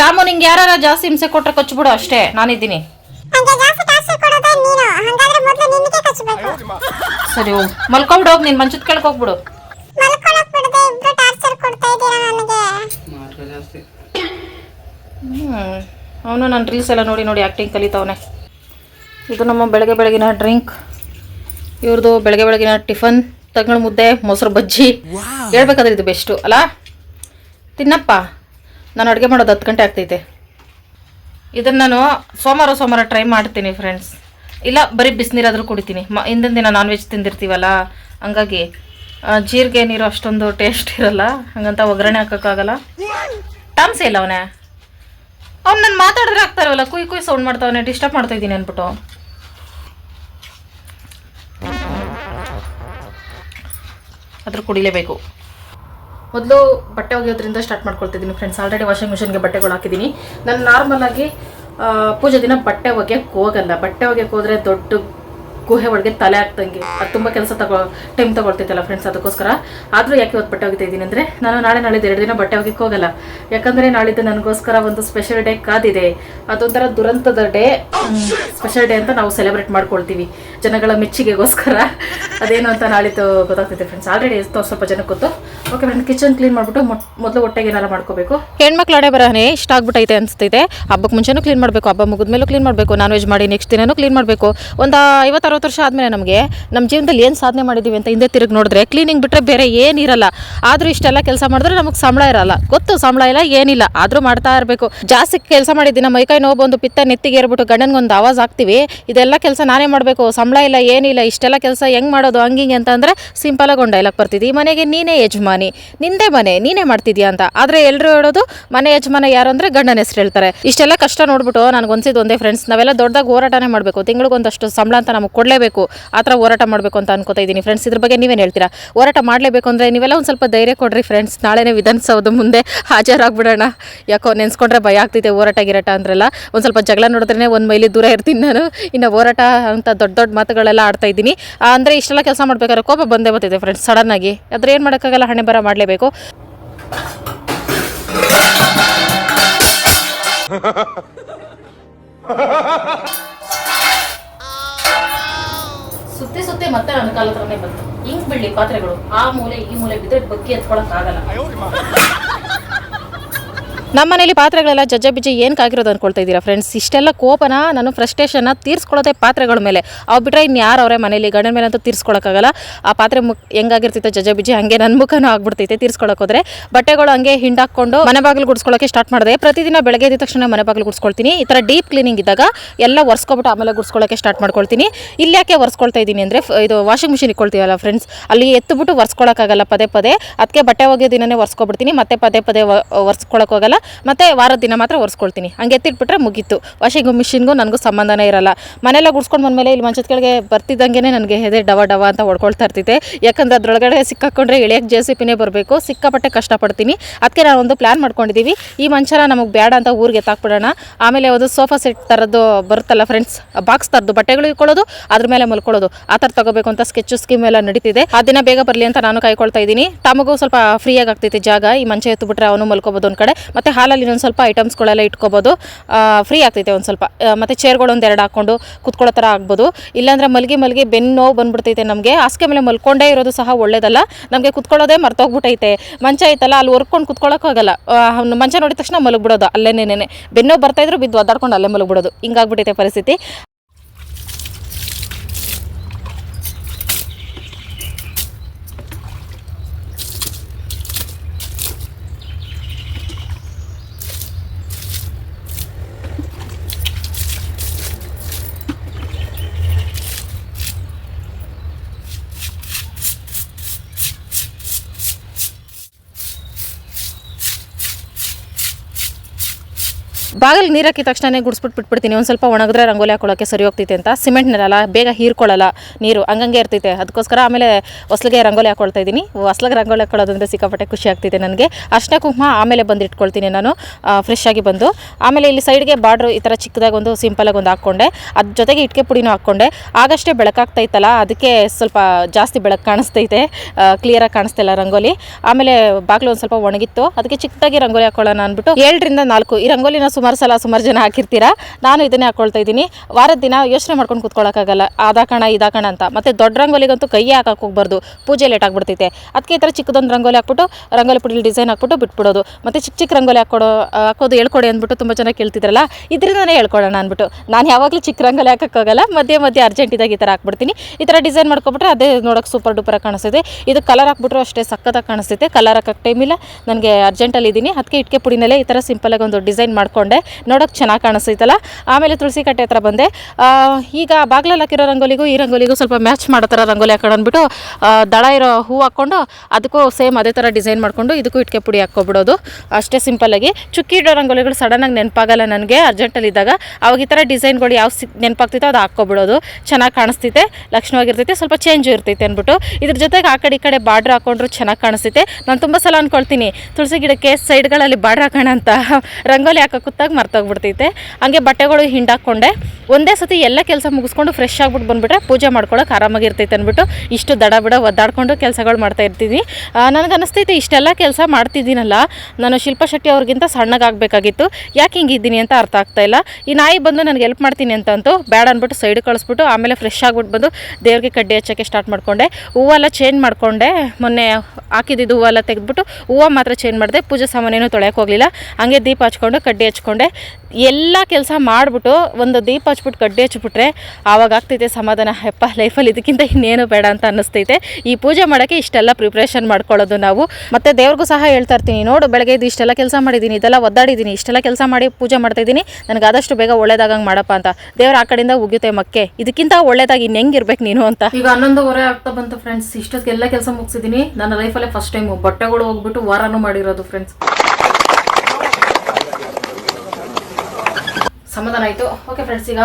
ಟಾಮು, ನಿಂಗೆ ಯಾರ ಜಾಸ್ತಿ ಹಿಂಸೆ ಕೊಟ್ರೆ ಬಿಡು ಅಷ್ಟೇ. ನಾನಿದ್ದೀನಿ. ಸರಿ ಮಲ್ಕೊಂಬಿಡು, ಹೋಗಿ. ನೀನು ಮಂಚದ ಕೆಳಗೆ ಹೋಗ್ಬಿಡು. ಅವನು ನನ್ನ ರೀಲ್ಸ್ ಎಲ್ಲ ನೋಡಿ ನೋಡಿ ಆ್ಯಕ್ಟಿಂಗ್ ಕಲಿತವನೆ. ಇದು ನಮ್ಮ ಬೆಳಗ್ಗೆ ಬೆಳಗಿನ ಡ್ರಿಂಕ್ ಇವ್ರದ್ದು ಬೆಳಗ್ಗೆ ಬೆಳಗಿನ ಟಿಫನ್ ತಗೊಂಡು ಮುದ್ದೆ ಮೊಸರು ಬಜ್ಜಿ. ಹೇಳ್ಬೇಕಾದ್ರೆ ಇದು ಬೆಸ್ಟು ಅಲ್ಲ? ತಿನ್ನಪ್ಪ. ನಾನು ಅಡುಗೆ ಮಾಡೋದು ಹತ್ತು ಗಂಟೆ ಆಗ್ತೈತೆ. ಇದನ್ನು ನಾನು ಸೋಮವಾರ ಸೋಮವಾರ ಟ್ರೈ ಮಾಡ್ತೀನಿ ಫ್ರೆಂಡ್ಸ್ ಇಲ್ಲ ಬರೀ ಬಿಸಿನೀರಾದರೂ ಕುಡಿತೀನಿ. ಮ ಹಿಂದಿನ ದಿನ ನಾನ್ ವೆಜ್ ತಿಂದಿರ್ತೀವಲ್ಲ ಹಂಗಾಗಿ ಜೀರಿಗೆ ನೀರು ಅಷ್ಟೊಂದು ಟೇಸ್ಟ್ ಇರಲ್ಲ. ಹಂಗಂತ ಒಗ್ಗರಣೆ ಹಾಕೋಕ್ಕಾಗಲ್ಲ. ಟಮ್ಸ್ ಇಲ್ಲ ಅವನೇ. ಅವ್ನು ನಾನು ಮಾತಾಡಿದ್ರೆ ಆಗ್ತಾರಲ್ಲ ಕುಯ್ ಕುಯ್ ಸೌಂಡ್ ಮಾಡ್ತಾವನೆ ಡಿಸ್ಟರ್ಬ್ ಮಾಡ್ತಾ ಇದ್ದೀನಿ ಅಂದ್ಬಿಟ್ಟು. ಅದ್ರ ಕುಡಿಲೇಬೇಕು. ಮೊದಲು ಬಟ್ಟೆ ಒಗೆಯೋದ್ರಿಂದ ಸ್ಟಾರ್ಟ್ ಮಾಡ್ಕೊಳ್ತಿದ್ದೀನಿ ಫ್ರೆಂಡ್ಸ್ ಆಲ್ರೆಡಿ ವಾಷಿಂಗ್ ಮಿಷಿನ್ಗೆ ಬಟ್ಟೆಗಳು ಹಾಕಿದ್ದೀನಿ. ನಾನು ನಾರ್ಮಲಾಗಿ ಪೂಜೆ ದಿನ ಬಟ್ಟೆ ಒಗೆಯಕ್ಕೆ ಹೋಗಲ್ಲ. ಬಟ್ಟೆ ಒಗೆಯಕ್ಕೆ ಹೋದರೆ ದೊಡ್ಡ ಗುಹೆ ಒಳಗೆ ತಲೆ ಹಾಕ್ದಂಗೆ. ಅದು ತುಂಬ ಕೆಲಸ ತಗೋ ಟೈಮ್ ತಗೊಳ್ತೈತಲ್ಲ ಫ್ರೆಂಡ್ಸ್ ಅದಕ್ಕೋಸ್ಕರ. ಆದರೂ ಯಾಕೆ ಇವತ್ತು ಬಟ್ಟೆ ಒಗಿತಾ ಇದ್ದೀನಿ ಅಂದರೆ, ನಾನು ನಾಳೆ ನಾಳೆ ಎರಡು ದಿನ ಬಟ್ಟೆ ಒಗೆಯಕ್ಕೆ ಹೋಗಲ್ಲ. ಯಾಕಂದರೆ ನಾಳಿದ್ದು ನನಗೋಸ್ಕರ ಒಂದು ಸ್ಪೆಷಲ್ ಡೇ ಕಾದಿದೆ. ಅದೊಂಥರ ದುರಂತದ ಡೇ ಸ್ಪೆಷಲ್ ಡೇ ಅಂತ ನಾವು ಸೆಲೆಬ್ರೇಟ್ ಮಾಡ್ಕೊಳ್ತೀವಿ. ಜನಗಳ ಮೆಚ್ಚುಗೆಗೋಸ್ಕರ. ಅದೇನು ಅಂತ ನಾಳಿದ್ದು ಗೊತ್ತಾಗ್ತೈತೆ ಫ್ರೆಂಡ್ಸ್ ಆಲ್ರೆಡಿ ಸ್ವಲ್ಪ ಜನಕ್ಕೆ ಗೊತ್ತು ಓಕೆ ಫ್ರೆಂಡ್ ಕಿಚನ್ ಕ್ಲೀನ್ ಮಾಡಿಬಿಟ್ಟು ಮೊದಲು ಹೊಟ್ಟೆಗೆ ಏನಾರ ಮಾಡ್ಕೋಬೇಕು? ಹೆಣ್ಮಕ್ಳು ಅಡೆ ಬರಹನೆ ಇಷ್ಟ ಆಗ್ಬಿಟ್ಟೈತೆ ಅನಿಸ್ತಿದೆ. ಹಬ್ಬಕ್ಕೆ ಮುಂಚೆನೂ ಕ್ಲೀನ್ ಮಾಡಬೇಕು, ಹಬ್ಬ ಮುಗಿದ್ಮೇಲೂ ಕ್ಲೀನ್ ಮಾಡಬೇಕು ನಾನ್ ವೆಜ್ ಮಾಡಿ ನೆಕ್ಸ್ಟ್ ದಿನನೂ ಕ್ಲೀನ್ ಮಾಡಬೇಕು. ಒಂದು ಐವತ್ತು ಅರವತ್ತು ವರ್ಷ ಆದಮೇಲೆ ನಮಗೆ ನಮ್ಮ ಜೀವನದಲ್ಲಿ ಏನು ಸಾಧನೆ ಮಾಡಿದ್ದೀವಿ ಅಂತ ಹಿಂದೆ ತಿರುಗಿ ನೋಡಿದ್ರೆ ಕ್ಲೀನಿಂಗ್ ಬಿಟ್ಟರೆ ಬೇರೆ ಏನಿರಲ್ಲ ಆದರೂ ಇಷ್ಟೆಲ್ಲ ಕೆಲಸ ಮಾಡಿದ್ರೆ ನಮಗೆ ಸಂಬಳ ಇರಲ್ಲ. ಗೊತ್ತು, ಸಂಬಳ ಇಲ್ಲ, ಏನಿಲ್ಲ. ಆದರೂ ಮಾಡ್ತಾ ಇರಬೇಕು. ಜಾಸ್ತಿ ಕೆಲಸ ಮಾಡಿದ್ದೀನಿ ನಮ್ಮ ಮೈಕೈ ನೋವು ಬಂದು ಪಿತ್ತ ನೆತ್ತಿಗೆ ಏರ್ಬಿಟ್ಟು ಗಂಡನಿಗೊಂದು ಆವಾಜ್ ಹಾಕ್ತೀವಿ. ಇದೆಲ್ಲ ಕೆಲಸ ನಾನೇ ಮಾಡಬೇಕು, ಸಂಬಳ ಇಲ್ಲ, ಏನಿಲ್ಲ, ಇಷ್ಟೆಲ್ಲ ಕೆಲಸ ಹೆಂಗೆ ಮಾಡೋದು ಹಂಗಿಂಗೆ ಅಂತ ಅಂದರೆ ಸಿಂಪಲಾಗಿ ಒಂದು ಡೈಲಾಗ್ ಬರ್ತಿದ್ದೆ ಈ ಮನೆಗೆ ನೀನೇ ಯಜಮಾನಿ. ನಿಂದೇ ಮನೆ, ನೀನೇ ಮಾಡ್ತಿದ್ಯಾ ಅಂತ. ಆದರೆ ಎಲ್ಲರೂ ಹೇಳೋದು, ಮನೆ ಯಜಮಾನ ಯಾರು ಅಂದರೆ ಗಂಡನ ಹೆಸರು ಹೇಳ್ತಾರೆ. ಇಷ್ಟೆಲ್ಲ ಕಷ್ಟ ನೋಡ್ಬಿಟ್ಟು ನನಗೆ ಒಂದ್ಸಿದ್ದು ಒಂದೇ ಫ್ರೆಂಡ್ಸ್ ನಾವೆಲ್ಲ ದೊಡ್ಡದಾಗಿ ಹೋರಾಟನೇ ಮಾಡಬೇಕು. ತಿಂಗಳಿಗೊಂದಷ್ಟು ಸಂಬಳ ಅಂತ ನಮಗೆ ಕೊಡಲೇಬೇಕು. ಆ ಥರ ಹೋರಾಟ ಮಾಡಬೇಕು ಅಂತ ಅನ್ಕೋತಾ ಇದ್ದೀನಿ ಫ್ರೆಂಡ್ಸ್ ಇದ್ರ ಬಗ್ಗೆ ನೀವೇನು ಹೇಳ್ತೀರಾ? ಹೋರಾಟ ಮಾಡಲೇಬೇಕು ಅಂದರೆ ನೀವೆಲ್ಲ ಒಂದು ಸ್ವಲ್ಪ ಧೈರ್ಯ ಕೊಡ್ರಿ ಫ್ರೆಂಡ್ಸ್ ನಾಳೆನೇ ವಿಧಾನಸೌಧ ಮುಂದೆ ಹಾಜರಾಗ್ಬಿಡೋಣ. ಯಾಕೋ ನೆನ್ಸ್ಕೊಂಡ್ರೆ ಭಯ ಆಗ್ತಿದೆ ಹೋರಾಟ ಗಿರಾಟ ಅಂದ್ರಲ್ಲ. ಒಂದು ಸ್ವಲ್ಪ ಜಗಳ ನೋಡಿದ್ರೆ ಒಂದು ಮೈಲಿ ದೂರ ಇರ್ತೀನಿ ನಾನು. ಇನ್ನು ಹೋರಾಟ ಅಂತ ದೊಡ್ಡ ದೊಡ್ಡ ಮಾತುಗಳೆಲ್ಲ ಆಡ್ತಾ ಇದ್ದೀನಿ. ಅಂದರೆ ಇಷ್ಟೆಲ್ಲ ಕೆಲಸ ಮಾಡ್ಬೇಕಾದ್ರೆ ಕೋಪ ಬಂದೇ ಬರ್ತಿದೆ ಫ್ರೆಂಡ್ಸ್ ಸಡನ್ನಾಗಿ ಆದ್ರೆ ಏನು ಮಾಡೋಕ್ಕಾಗಲ್ಲ ಬರ ಮಾಡಲೇಬೇಕು. ಸುತ್ತೆ ಸುತ್ತೆ ಮತ್ತೆ ನನ್ನ ಕಾಲ ಹತ್ರನೇ ಬಂತು. ಹಿಂಗ್ ಬಿಡ್ಲಿ ಪಾತ್ರೆಗಳು. ಆ ಮೂಲೆ ಈ ಮೂಲೆ ಬಿದ್ದರೆ ಬಗ್ಗೆ ಎತ್ಕೊಳಕ್ ಆಗಲ್ಲ ನಮ್ಮ ಮನೇಲಿ ಪಾತ್ರೆಗಳೆಲ್ಲ ಜಜ್ಜ ಬಿಜ್ಜಿ ಏನಕ್ಕೆ ಆಗಿರೋದು ಅನ್ಕೊಳ್ತಾ ಇದ್ದೀರಾ ಫ್ರೆಂಡ್ಸ್ ಇಷ್ಟೆಲ್ಲ ಕೋಪನ, ನಾನು ಫ್ರಸ್ಟ್ರೇಷನ್ನ ತೀರ್ಸ್ಕೊಳ್ಳೋದೆ ಪಾತ್ರೆಗಳ ಮೇಲೆ. ಅವು ಬಿಟ್ಟರೆ ಇನ್ನು ಯಾರು ಅವರೇ ಮನೇಲಿ? ಗಂಡನ ಮೇಲೆ ಅಂತೂ ತೀರ್ಸ್ಕೊಳಕ್ಕಾಗಲ್ಲ. ಆ ಪಾತ್ರೆ ಮುಖ ಹೆಂಗಾಗಿರ್ತಿತ್ತು ಜಜ್ಜ ಬಿಜ್ಜಿ ಹಂಗೆ ನನ್ನ ಮುಖನೂ ಆಗ್ಬಿಡ್ತೈತೆ ತೀರ್ಸ್ಕೊಳಕ್ಕೆ ಹೋದ್ರೆ. ಬಟ್ಟೆಗಳು ಹಂಗೆ ಹಿಂಡಾಕೊಂಡು ಮನೆ ಬಾಗಿಲು ಗುಡ್ಸ್ಕೊಳ್ಳೋಕೆ ಸ್ಟಾರ್ಟ್ ಮಾಡಿದೆ. ಪ್ರತಿದಿನ ಬೆಳಗ್ಗೆ ಎದ್ದ ತಕ್ಷಣ ಮನೆ ಬಾಗಿಲು ಗುಡ್ಸ್ಕೊಳ್ತೀನಿ. ಈ ಥರ ಡೀಪ್ ಕ್ಲೀನಿಂಗ್ ಇದ್ದಾಗ ಎಲ್ಲ ಒರೆಸ್ಕೊಬಿಟ್ಟು ಆಮೇಲೆ ಗುಡ್ಸ್ಕೊಳ್ಳೋಕೆ ಸ್ಟಾರ್ಟ್ ಮಾಡ್ಕೊಳ್ತೀನಿ. ಇಲ್ಲಿ ಯಾಕೆ ಒರೆಸ್ಕೊಳ್ತಾ ಇದ್ದೀನಿ ಅಂದರೆ ಇದು ವಾಷಿಂಗ್ ಮಿಷಿನ್ ಇಟ್ಕೊಳ್ತೀವಲ್ಲ ಫ್ರೆಂಡ್ಸ್ ಅಲ್ಲಿ ಎತ್ತುಬಿಟ್ಟು ಒರೆಸ್ಕೊಳಕ್ಕಾಗಲ್ಲ ಪದೇ ಪದೇ. ಅದಕ್ಕೆ ಬಟ್ಟೆ ಒಗೆಯೋ ದಿನನೇ ಒರೆಸ್ಕೊಬಿಡ್ತೀನಿ. ಮತ್ತೆ ಪದೇ ಪದೇ ಒರೆಸ್ಕೊಳಕ್ ಹೋಗಲ್ಲ. ಮತ್ತೆ ವಾರದ ದಿನ ಮಾತ್ರ ಒರೆಸ್ಕೊಳ್ತೀನಿ. ಹಂಗೆ ಎತ್ತಿಟ್ಬಿಟ್ರೆ ಮುಗೀತು. ವಾಷಿಂಗ್, ಮಿಷಿನ್ಗೂ ನನಗೂ ಸಂಬಂಧನೇ ಇರಲ್ಲ. ಮನೆಲ್ಲ ಗುಡ್ಸ್ಕೊಂಡು ಬಂದಮೇಲೆ ಇಲ್ಲಿ ಮಂಚದ ಕೆಳಗೆ ಬರ್ತಿದ್ದಂಗೆ ನನಗೆ ಹೆದೆ ಡವ ಡವ ಅಂತ ಹೊಡ್ಕೊಳ್ತಾ ಇರ್ತಿದ್ದೆ. ಯಾಕಂದ್ರೆ ಅದರೊಳಗಡೆ ಸಿಕ್ಕಾಕೊಂಡ್ರೆ ಇಳಿಯಕ್ಕೆ ಜೆ ಸಿ ಪಿನೇ ಬರಬೇಕು. ಸಿಕ್ಕಾಪಟ್ಟೆ ಕಷ್ಟಪಡ್ತೀನಿ. ಅದಕ್ಕೆ ನಾನು ಒಂದು ಪ್ಲ್ಯಾನ್ ಮಾಡ್ಕೊಂಡಿದ್ದೀವಿ ಈ ಮಂಚನ ನಮಗೆ ಬೇಡ ಅಂತ ಊರಿಗೆ ತಾಕ್ಬಿಡೋಣ ಆಮೇಲೆ ಒಂದು ಸೋಫಾ ಸೆಟ್ ಥರದ್ದು ಬರುತ್ತಲ್ಲ ಫ್ರೆಂಡ್ಸ್ ಬಾಕ್ಸ್ ಥರದ್ದು ಬಟ್ಟೆಗಳು ಇಟ್ಕೊಳ್ಳೋದು, ಅದ್ರ ಮೇಲೆ ಮಲ್ಕೊಳ್ಳೋದು. ಆ ಥರ ತಗೋಬೇಕು ಅಂತ ಸ್ಕೆಚ್ ಸ್ಕೀಮ್ ಎಲ್ಲ ನಡೀತಿದೆ. ಆ ದಿನ ಬೇಗ ಬರಲಿ ಅಂತ ನಾನು ಕಾಯ್ಕೊಳ್ತಾ ಇದ್ದೀನಿ. ತಮಗೂ ಸ್ವಲ್ಪ ಫ್ರೀಯಾಗಿ ಆಗ್ತೈತಿ ಜಾಗ. ಈ ಮಂಚ ಎತ್ತು ಬಿಟ್ರೆ ಅವನು ಮಲ್ಕೋಬೋದು ಒಂದು ಕಡೆ. ಹಾಲಲ್ಲಿ ಇನ್ನೊಂದು ಸ್ವಲ್ಪ ಐಟಮ್ಸ್ಗಳೆಲ್ಲ ಇಟ್ಕೋಬೋದು. ಫ್ರೀ ಆಗ್ತೈತೆ ಒಂದು ಸ್ವಲ್ಪ. ಮತ್ತೆ ಚೇರ್ಗಳು ಒಂದು ಎರಡು ಹಾಕ್ಕೊಂಡು ಕುತ್ಕೊಳ್ಳೋ ಥರ ಆಗ್ಬೋದು. ಇಲ್ಲಾಂದ್ರೆ ಮಲ್ಗಿ ಮಲ್ಗಿ ಬೆನ್ನು ನೋವು ಬಂದ್ಬಿಡ್ತೈತೆ ನಮಗೆ. ಹಾಸಿಗೆ ಮೇಲೆ ಮಲ್ಕೊಂಡೇ ಇರೋದು ಸಹ ಒಳ್ಳೇದಲ್ಲ. ನಮಗೆ ಕುತ್ಕೊಳ್ಳೋದೇ ಮರ್ತೋಗ್ಬಿಟ್ಟೈತೆ ಮಂಚ ಐತಲ್ಲ, ಅಲ್ಲಿ ಹೊರ್ಕೊಂಡು ಕುತ್ಕೊಳ್ಳೋಕ್ಕಾಗಲ್ಲ ಮಂಚ ನೋಡಿದ ತಕ್ಷಣ ಮಲಗಿಬಿಡೋದು. ಅಲ್ಲೇನೇನೆ ಬೆನ್ನು ಬರ್ತಾ ಬರ್ತಾಯಿದ್ರು ಬಿದ್ದು ಒದ್ದಾಡ್ಕೊಂಡು ಅಲ್ಲೇ ಮಲಗಿಬಿಡೋದು. ಹಿಂಗಾಗ್ಬಿಟ್ಟೈತೆ ಪರಿಸ್ಥಿತಿ. ಬಾಗಿಲು ನೀರು ಹಾಕಿದ ತಕ್ಷಣ ಗುಡಿಸ್ಬಿಟ್ಟು ಬಿಟ್ಬಿಡ್ತೀನಿ. ಒಂದು ಸ್ವಲ್ಪ ಒಣಗಿದ್ರೆ ರಂಗೋಲಿ ಹಾಕೊಳ್ಳೋಕ್ಕೆ ಸರಿ ಹೋಗ್ತೈತೆ ಅಂತ. ಸಿಮೆಂಟ್ ನೆಲ ಬೇಗ ಹೀರ್ಕೊಳ್ಳಲ್ಲ ನೀರು. ಹಂಗಂಗೆ ಇರ್ತೈತೆ. ಅದಕ್ಕೋಸ್ಕರ ಆಮೇಲೆ ಹೊಸ್ಲಿಗೆ ರಂಗೋಲಿ ಹಾಕೊಳ್ತಾ ಇದ್ದೀನಿ. ಹೊಸ್ಲಿಗೆ ರಂಗೋಲಿ ಹಾಕೊಳ್ಳೋದಂದ್ರೆ ಸಿಕ್ಕಾಪಟ್ಟೆ ಖುಷಿ ಆಗ್ತಿದೆ ನನಗೆ. ಅರ್ಶಿನ ಕುಂಕುಮ ಆಮೇಲೆ ಬಂದು ಇಟ್ಕೊಳ್ತೀನಿ ನಾನು. ಫ್ರೆಶ್ ಆಗಿ ಬಂದು. ಆಮೇಲೆ ಇಲ್ಲಿ ಸೈಡ್ಗೆ ಬಾರ್ಡ್ರು ಈ ಥರ ಚಿಕ್ಕದಾಗಿ ಒಂದು ಸಿಂಪಲಾಗಿ ಒಂದು ಹಾಕ್ಕೊಂಡೆ. ಅದ್ರ ಜೊತೆಗೆ ಇಟ್ಕೆ ಪುಡಿನೂ ಹಾಕ್ಕೊಂಡೆ. ಆಗಷ್ಟೇ ಬೆಳಕಾಗ್ತೈತಲ್ಲ ಅದಕ್ಕೆ ಸ್ವಲ್ಪ ಜಾಸ್ತಿ ಬೆಳಕು ಕಾಣಿಸ್ತೈತೆ. ಕ್ಲಿಯರಾಗಿ ಕಾಣಿಸ್ತಾ ಇಲ್ಲ ರಂಗೋಲಿ. ಆಮೇಲೆ ಬಾಗಿಲು ಒಂದು ಸ್ವಲ್ಪ ಒಣಗಿತ್ತು. ಅದಕ್ಕೆ ಚಿಕ್ಕದಾಗಿ ರಂಗೋಲಿ ಹಾಕೊಳ್ಳೋಣ ಅಂದ್ಬಿಟ್ಟು ಏಳರಿಂದ ನಾಲ್ಕು. ಈ ರಂಗೋಲಿನ ಸುಮಾರು ಸಲ ಸುಮಾರು ಜನ ಹಾಕಿರ್ತೀರಾ? ನಾನು ಇದನ್ನೇ ಹಾಕ್ಕೊಳ್ತಾ ಇದ್ದೀನಿ. ವಾರದ ದಿನ ಯೋಚನೆ ಮಾಡ್ಕೊಂಡು ಕೂತ್ಕೊಳ್ಳೋಕ್ಕಾಗಲ್ಲ ಇದ ಕಣ ಅಂತ. ಮತ್ತೆ ದೊಡ್ಡ ರಂಗೋಲಿಗಂತೂ ಕೈಯೇ ಹಾಕಕ್ಕೆ ಹೋಗ್ಬಾರ್ದು. ಪೂಜೆ ಲೇಟ್ ಆಗಿಬಿಡ್ತೈತೆ. ಅದಕ್ಕೆ ಈ ಥರ ಚಿಕ್ಕದೊಂದು ರಂಗೋಲಿ ಹಾಕ್ಬಿಟ್ಟು, ರಂಗೋಲಿ ಪುಡಿಲಿ ಡಿಸೈನ್ ಹಾಕ್ಬಿಟ್ಟು ಬಿಟ್ಬಿಡೋದು. ಮತ್ತು ಚಿಕ್ಕ ಚಿಕ್ಕ ರಂಗೋಲಿ ಹಾಕೊಡೋ, ಹಾಕೋದು ಹೇಳ್ಕೊಡಿ ಅಂದ್ಬಿಟ್ಟು ತುಂಬ ಜನ ಕೇಳ್ತಿದ್ರಲ್ಲ, ಇದರಿಂದನೇ ಹೇಳ್ಕೊಡೋಣ ಅಂದ್ಬಿಟ್ಟು. ನಾನು ಯಾವಾಗಲೂ ಚಿಕ್ಕ ರಂಗೋಲಿ ಹಾಕೋಕ್ಕಾಗಲ್ಲ, ಮಧ್ಯೆ ಮಧ್ಯೆ ಅರ್ಜೆಂಟ್ ಇದ್ದಾಗ ಈ ಥರ ಹಾಕ್ಬಿಡ್ತೀನಿ. ಈ ಥರ ಡಿಸೈನ್ ಮಾಡ್ಕೊಬಿಟ್ರೆ ಅದೇ ನೋಡೋಕೆ ಸೂಪರ್ ಡೂಪರಾಗಿ ಕಾಣಿಸ್ತೈತೆ. ಇದು ಕಲರ್ ಹಾಕ್ಬಿಟ್ರು ಅಷ್ಟೇ ಸಕ್ಕತ್ತಾಗಿ ಕಾಣಿಸ್ತೈತೆ. ಕಲರ್ ಹಾಕೋಕ್ಕೆ ಇಲ್ಲ. ನನಗೆ ಅರ್ಜೆಂಟಲ್ಲಿ ಇದ್ದೀನಿ ಅದಕ್ಕೆ ಇಟ್ಕೆ ಪುಡಿನಲ್ಲೇ ಈ ಥರ ಸಿಂಪಲಾಗಿ ಒಂದು ಡಿಸೈನ್ ಮಾಡಿಕೊಂಡೆ ನೋಡೋಕೆ ಚೆನ್ನಾಗಿ ಕಾಣಿಸ್ತೈತಲ್ಲ. ಆಮೇಲೆ ತುಳಸಿ ಕಟ್ಟೆ ಹತ್ರ ಬಂದೆ. ಈಗ ಬಾಗ್ಲಲ್ಲಿ ಹಾಕಿರೋ ರಂಗೋಲಿಗೂ ಈ ರಂಗೋಲಿಗೂ ಸ್ವಲ್ಪ ಮ್ಯಾಚ್ ಮಾಡೋ ಥರ ರಂಗೋಲಿ ಹಾಕೊಂಡು ಅಂದ್ಬಿಟ್ಟು ದಳ ಇರೋ ಹೂ ಹಾಕ್ಕೊಂಡು ಅದಕ್ಕೂ ಸೇಮ್ ಅದೇ ಥರ ಡಿಸೈನ್ ಮಾಡಿಕೊಂಡು ಇದಕ್ಕೂ ಇಟ್ಕೆ ಪುಡಿ ಹಾಕ್ಕೊಬಿಡೋದು. ಅಷ್ಟೇ ಸಿಂಪಲ್ಲಾಗಿ ಚುಕ್ಕಿ ಇಡೋ ರಂಗೋಲಿಗಳು ಸಡನ್ನಾಗಿ ನೆನಪಾಗಲ್ಲ ನನಗೆ ಅರ್ಜೆಂಟಲ್ಲಿ ಇದ್ದಾಗ. ಅವಾಗ ಈ ಥರ ಡಿಸೈನ್ಗಳು ಯಾವ ಸಿ ಅದು ಹಾಕ್ಕೊಬಿಡೋದು. ಚೆನ್ನಾಗಿ ಕಾಣಿಸ್ತೈತೆ ಲಕ್ಷಣವಾಗಿರ್ತೈತೆ ಸ್ವಲ್ಪ ಚೇಂಜು ಇರ್ತೈತೆ ಅಂದ್ಬಿಟ್ಟು. ಇದ್ರ ಜೊತೆಗೆ ಆ ಕಡೆ ಈ ಕಡೆ ಬಾರ್ಡ್ರ್ ಹಾಕೊಂಡ್ರು ಚೆನ್ನಾಗಿ ಕಾಣಿಸ್ತೈತೆ ನಾನು ತುಂಬ ಸಲ ಅಂದ್ಕೊಳ್ತೀನಿ ತುಳಸಿ ಗಿಡಕ್ಕೆ ಸೈಡ್ಗಳಲ್ಲಿ ಬಾರ್ಡ್ರ್ ಹಾಕೋಣ ಅಂತ. ರಂಗೋಲಿ ಹಾಕೋ ಕೂತಾಗ ಮರ್ತೋಗ್ಬಿಡ್ತೈತೆ. ಹಂಗೆ ಬಟ್ಟೆಗಳು ಹಿಂಡಾಕ್ಕೊಂಡೆ. ಒಂದೇ ಸತಿ ಎಲ್ಲ ಕೆಲಸ ಮುಗಿಸ್ಕೊಂಡು ಫ್ರೆಶ್ ಆಗಿಬಿಟ್ಟು ಬಂದುಬಿಟ್ರೆ ಪೂಜೆ ಮಾಡ್ಕೊಳಕ್ಕೆ ಆರಾಮಾಗಿರ್ತೈತೆ ಅಂದ್ಬಿಟ್ಟು ಇಷ್ಟು ದಡ ಬಿಡ ಒದ್ದಾಡ್ಕೊಂಡು ಕೆಲಸಗಳು ಮಾಡ್ತಾ ಇರ್ತೀನಿ ನನಗೆ ಅನಿಸ್ತೈತೆ ಇಷ್ಟೆಲ್ಲ ಕೆಲಸ ಮಾಡ್ತಿದ್ದೀನಲ್ಲ. ನಾನು ಶಿಲ್ಪಾ ಶೆಟ್ಟಿ ಅವ್ರಿಗಿಂತ ಸಣ್ಣಗಾಗಬೇಕಾಗಿತ್ತು ಯಾಕೆ ಹಿಂಗಿದ್ದೀನಿ ಅಂತ ಅರ್ಥ ಆಗ್ತಾ ಇಲ್ಲ. ಈ ನಾಯಿ ಬಂದು ನನಗೆ ಹೆಲ್ಪ್ ಮಾಡ್ತೀನಿ ಅಂತಂತೂ ಬ್ಯಾಡ ಬೇಡ ಅಂದ್ಬಿಟ್ಟು ಸೈಡ್ ಕಳಿಸ್ಬಿಟ್ಟು ಆಮೇಲೆ ಫ್ರೆಶ್ ಆಗಿಬಿಟ್ಟು ಬಂದು ದೇವ್ರಿಗೆ ಕಡ್ಡಿ ಹಚ್ಚೋಕ್ಕೆ ಸ್ಟಾರ್ಟ್ ಮಾಡಿಕೊಂಡೆ. ಹೂವೆಲ್ಲ ಚೇಂಜ್ ಮಾಡಿಕೊಂಡೆ. ಮೊನ್ನೆ ಹಾಕಿದ್ದು ಹೂವೆಲ್ಲ ತೆಗೆದ್ಬಿಟ್ಟು ಹೂವು ಮಾತ್ರ ಚೇಂಜ್ ಮಾಡಿದೆ. ಪೂಜೆ ಸಾಮಾನೇನು ತೊಳೆಯೋಕೆ ಹೋಗಲಿಲ್ಲ. ಹಂಗೆ ದೀಪ ಹಚ್ಕೊಂಡು ಕಡ್ಡಿ ಹಚ್ಕೊಂಡೆ ಎಲ್ಲ ಕೆಲಸ ಮಾಡಿಬಿಟ್ಟು ಒಂದು ದೀಪ ಹಚ್ಬಿಟ್ಟು ಕಡ್ಡಿ ಹಚ್ಬಿಟ್ರೆ ಆವಾಗ ಆಗ್ತೈತೆ ಸಮಾಧಾನ. ಹೆಪ್ಪ ಲೈಫಲ್ಲಿ ಇದಕ್ಕಿಂತ ಇನ್ನೇನು ಬೇಡ ಅಂತ ಅನ್ನಿಸ್ತೈತೆ. ಈ ಪೂಜೆ ಮಾಡೋಕ್ಕೆ ಇಷ್ಟೆಲ್ಲ ಪ್ರಿಪ್ರೇಷನ್ ಮಾಡ್ಕೊಳ್ಳೋದು ನಾವು. ಮತ್ತು ದೇವ್ರಿಗೂ ಸಹ ಹೇಳ್ತಾ ಇರ್ತೀನಿ, ನೋಡು ಬೆಳಗ್ಗೆ ಇದು ಇಷ್ಟೆಲ್ಲ ಕೆಲಸ ಮಾಡಿದ್ದೀನಿ, ಇದೆಲ್ಲ ಒದ್ದಾಡಿದ್ದೀನಿ, ಇಷ್ಟೆಲ್ಲ ಕೆಲಸ ಮಾಡಿ ಪೂಜೆ ಮಾಡ್ತಾ ಇದ್ದೀನಿ, ನನಗೆ ಆದಷ್ಟು ಬೇಗ ಒಳ್ಳೇದಾಗಂಗೆ ಮಾಡಪ್ಪ ಅಂತ. ದೇವ್ರ ಆ ಕಡೆಯಿಂದ ಉಗಿಯುತ್ತೆ ಮಕ್ಕೆ. ಇದಕ್ಕಿಂತ ಒಳ್ಳೇದಾಗಿ ಇನ್ನು ಹೆಂಗಿರ್ಬೇಕು ನೀನು ಅಂತ? ಈಗ ಹನ್ನೊಂದುವರೆ ಆಗ್ತಾ ಬಂತು ಫ್ರೆಂಡ್ಸ್ ಇಷ್ಟೊತ್ತಿಗೆಲ್ಲ ಕೆಲಸ ಮುಗಿಸಿದ್ದೀನಿ. ನನ್ನ ಲೈಫಲ್ಲೇ ಫಸ್ಟ್ ಟೈಮು ಬಟ್ಟೆಗಳು ಹೋಗ್ಬಿಟ್ಟು ವಾರನೂ ಮಾಡಿರೋದು ಫ್ರೆಂಡ್ಸ್ ಸಮಾಧಾನ ಆಯಿತು. ಓಕೆ ಫ್ರೆಂಡ್ಸ್ ಈಗ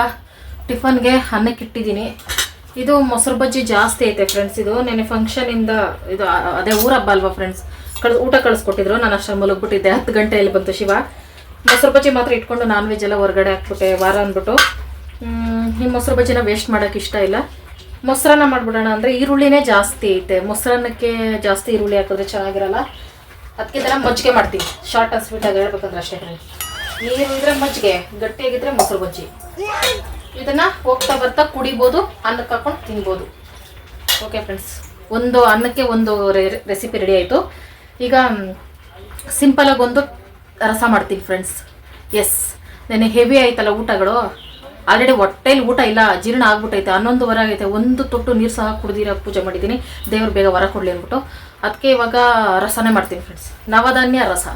ಟಿಫನ್ಗೆ ಅನ್ನಕ್ಕೆ ಇಟ್ಟಿದ್ದೀನಿ. ಇದು ಮೊಸರು ಬಜ್ಜಿ ಜಾಸ್ತಿ ಐತೆ ಫ್ರೆಂಡ್ಸ್ ಇದು ನೆನೆ ಫಂಕ್ಷನಿಂದ ಇದು ಅದೇ ಊರ ಹಬ್ಬ ಅಲ್ವಾ ಫ್ರೆಂಡ್ಸ್ ಕಳ್ ಊಟ ಕಳಿಸ್ಕೊಟ್ಟಿದ್ರು, ನಾನು ಅಷ್ಟರಲ್ಲಿ ಮಲಗ್ಬಿಟ್ಟಿದ್ದೆ, ಹತ್ತು ಗಂಟೆಯಲ್ಲಿ ಬಂತು ಶಿವ. ಮೊಸರು ಬಜ್ಜಿ ಮಾತ್ರ ಇಟ್ಕೊಂಡು ನಾನ್ ವೆಜ್ ಎಲ್ಲ ಹೊರಗಡೆ ಹಾಕ್ಬಿಟ್ಟೆ, ವಾರ ಅಂದ್ಬಿಟ್ಟು. ಈ ಮೊಸರು ಬಜ್ಜಿನ ವೇಸ್ಟ್ ಮಾಡೋಕ್ಕೆ ಇಷ್ಟ ಇಲ್ಲ. ಮೊಸರನ್ನ ಮಾಡ್ಬಿಡೋಣ ಅಂದರೆ ಈರುಳ್ಳಿನೇ ಜಾಸ್ತಿ ಐತೆ. ಮೊಸರನ್ನಕ್ಕೆ ಜಾಸ್ತಿ ಈರುಳ್ಳಿ ಹಾಕಿದ್ರೆ ಚೆನ್ನಾಗಿರಲ್ಲ. ಅದಕ್ಕೆ ಥರ ಮಜ್ಜಿಗೆ ಮಾಡ್ತೀನಿ. ಶಾರ್ಟ್ ಆ್ಯಂಡ್ ಸ್ವೀಟ್ ಆಗಿ ಹೇಳ್ಬೇಕಂದ್ರೆ ಅಷ್ಟೇ ಫ್ರೆಂಡ್ಸ್ ನೀರು ಇದ್ರೆ ಮಜ್ಜಿಗೆ, ಗಟ್ಟಿಯಾಗಿದ್ರೆ ಮೊಸರು ಬಜ್ಜಿ. ಇದನ್ನ ಹೋಗ್ತಾ ಬರ್ತಾ ಕುಡಿಬೋದು, ಅನ್ನಕ್ಕೆ ಹಾಕೊಂಡು ತಿನ್ಬೋದು. ಓಕೆ ಫ್ರೆಂಡ್ಸ್ ಒಂದು ಅನ್ನಕ್ಕೆ ಒಂದು ರೆಸಿಪಿ ರೆಡಿ ಆಯಿತು. ಈಗ ಸಿಂಪಲಾಗಿ ಒಂದು ರಸ ಮಾಡ್ತೀನಿ ಫ್ರೆಂಡ್ಸ್ ಎಸ್ ನೆನೆ ಹೆವಿ ಆಯ್ತಲ್ಲ ಊಟಗಳು. ಆಲ್ರೆಡಿ ಹೊಟ್ಟೆಲಿ ಊಟ ಇಲ್ಲ, ಜೀರ್ಣ ಆಗ್ಬಿಟ್ಟೈತೆ. ಹನ್ನೊಂದುವರೆ ಆಗೈತೆ. ಒಂದು ತೊಟ್ಟು ನೀರು ಸಹ ಕುಡಿದಿರ ಪೂಜೆ ಮಾಡಿದ್ದೀನಿ. ದೇವ್ರು ಬೇಗ ವರ ಕೊಡಲಿ ಅಂದ್ಬಿಟ್ಟು. ಅದಕ್ಕೆ ಇವಾಗ ರಸನೇ ಮಾಡ್ತೀನಿ ಫ್ರೆಂಡ್ಸ್ ನವಧಾನ್ಯ ರಸ.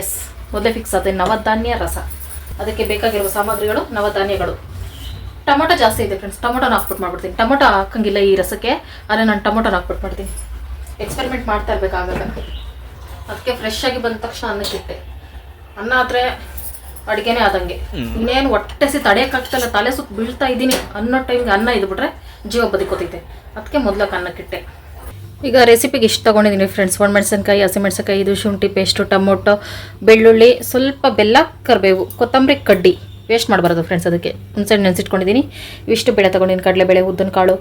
ಎಸ್ ಮೊದಲೇ ಫಿಕ್ಸ್ ಆದ ನವಧಾನ್ಯ ರಸ. ಅದಕ್ಕೆ ಬೇಕಾಗಿರುವ ಸಾಮಗ್ರಿಗಳು ನವಧಾನ್ಯಗಳು. ಟೊಮೊಟೊ ಜಾಸ್ತಿ ಇದೆ ಫ್ರೆಂಡ್ಸ್ ಟೊಮೊಟೊನ ಹಾಕ್ಬಿಟ್ಟು ಮಾಡ್ಬಿಡ್ತೀನಿ. ಟೊಮೊಟೊ ಹಾಕಂಗಿಲ್ಲ ಈ ರಸಕ್ಕೆ ಆದರೆ ನಾನು ಟೊಮೊಟೊನ ಹಾಕ್ಬಿಟ್ಟು ಮಾಡ್ತೀನಿ. ಎಕ್ಸ್ಪೆರಿಮೆಂಟ್ ಮಾಡ್ತಾ ಇರಬೇಕಾಗಲ್ಲ ಅದಕ್ಕೆ ಫ್ರೆಶ್ ಆಗಿ ಬಂದ ತಕ್ಷಣ ಅನ್ನಕ್ಕೆ ಇಟ್ಟೆ. ಅನ್ನ ಆದರೆ ಅಡುಗೆನೇ ಆದಂಗೆ. ಇನ್ನೇನು ಹೊಟ್ಟೆ ಸಿ ತಡೆಯೋಕ್ಕಾಗ್ತಲ್ಲ ತಲೆ ಸುತ್ತ ಬೀಳ್ತಾ ಇದ್ದೀನಿ ಅನ್ನೋ ಟೈಮ್ಗೆ ಅನ್ನ ಇದ್ಬಿಟ್ರೆ ಜೀವ ಬದುಕೋತೈತೆ. ಅದಕ್ಕೆ ಮೊದ್ಲಕ್ಕೆ ಅನ್ನಕ್ಕಿಟ್ಟೆ ಈಗ ರೆಸಿಪಿಗೆ ಇಷ್ಟು ತೊಗೊಂಡಿದ್ದೀನಿ ಫ್ರೆಂಡ್ಸ್ ಒಣಮೆಣಸಿನ್ಕಾಯಿ ಹಸಿಮೆಣಸಿನ್ಕಾಯಿ ಇದು ಶುಂಠಿ ಪೇಸ್ಟು ಟೊಮೊಟೊ, ಬೆಳ್ಳುಳ್ಳಿ, ಸ್ವಲ್ಪ ಬೆಲ್ಲ, ಕರಿಬೇವು, ಕೊತ್ತಂಬರಿ ಕಡ್ಡಿ. ವೇಸ್ಟ್ ಮಾಡಬಾರ್ದು ಫ್ರೆಂಡ್ಸ್ ಅದಕ್ಕೆ. ಹುಣ್ಸೆಹಣ್ಣು ನೆನೆಸಿಟ್ಕೊಂಡಿದ್ದೀನಿ ಇವಿಷ್ಟು ಬೇಳೆ ತೊಗೊಂಡಿದ್ದೀನಿ ಕಡಲೆಬೇಳೆ ಉದ್ದಿನಕಾಳು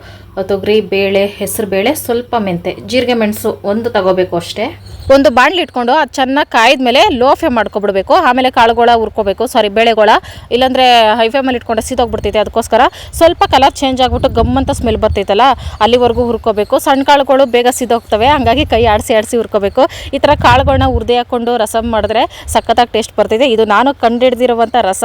ತೊಗರಿ, ಬೇಳೆ, ಹೆಸರು ಬೇಳೆ, ಸ್ವಲ್ಪ ಮೆಂತೆ. ಜೀರಿಗೆ, ಮೆಣಸು ಒಂದು ತಗೋಬೇಕು ಅಷ್ಟೇ. ಒಂದು ಬಾಣಲಿ ಇಟ್ಕೊಂಡು ಅದು ಚೆನ್ನಾಗಿ ಕಾಯ್ದ್ಮೇಲೆ ಲೋ ಫ್ಲೇಮ್ ಮಾಡ್ಕೊಬಿಡ್ಬೇಕು. ಆಮೇಲೆ ಕಾಳುಗಳ ಹುರ್ಕೋಬೇಕು. ಸಾರಿ ಬೇಳೆಗಳ. ಇಲ್ಲಾಂದರೆ ಹೈ ಫ್ಲೇಮಲ್ಲಿ ಇಟ್ಕೊಂಡು ಸೀದೋಗ್ಬಿಡ್ತೈತೆ ಅದಕ್ಕೋಸ್ಕರ. ಸ್ವಲ್ಪ ಕಲರ್ ಚೇಂಜ್ ಆಗಿಬಿಟ್ಟು ಗಮ್ ಅಂತ ಸ್ಮೆಲ್ ಬರ್ತೈತಲ್ಲ, ಅಲ್ಲಿವರೆಗೂ ಹುರ್ಕೋಬೇಕು. ಸಣ್ಣ ಕಾಳುಗಳು ಬೇಗ ಸಿದೋಗ್ತವೆ. ಹಂಗಾಗಿ ಕೈ ಆಡಿಸಿ ಆಡಿಸಿ ಹುರ್ಕೋಬೇಕು. ಈ ಥರ ಕಾಳುಗಳನ್ನ ಉರ್ದೆ ಹಾಕ್ಕೊಂಡು ರಸಮ್ ಮಾಡಿದ್ರೆ ಸಖತ್ತಾಗಿ ಟೇಸ್ಟ್ ಬರ್ತೈತೆ. ಇದು ನಾನು ಕಂಡಿಡ್ದಿರುವಂಥ ರಸ.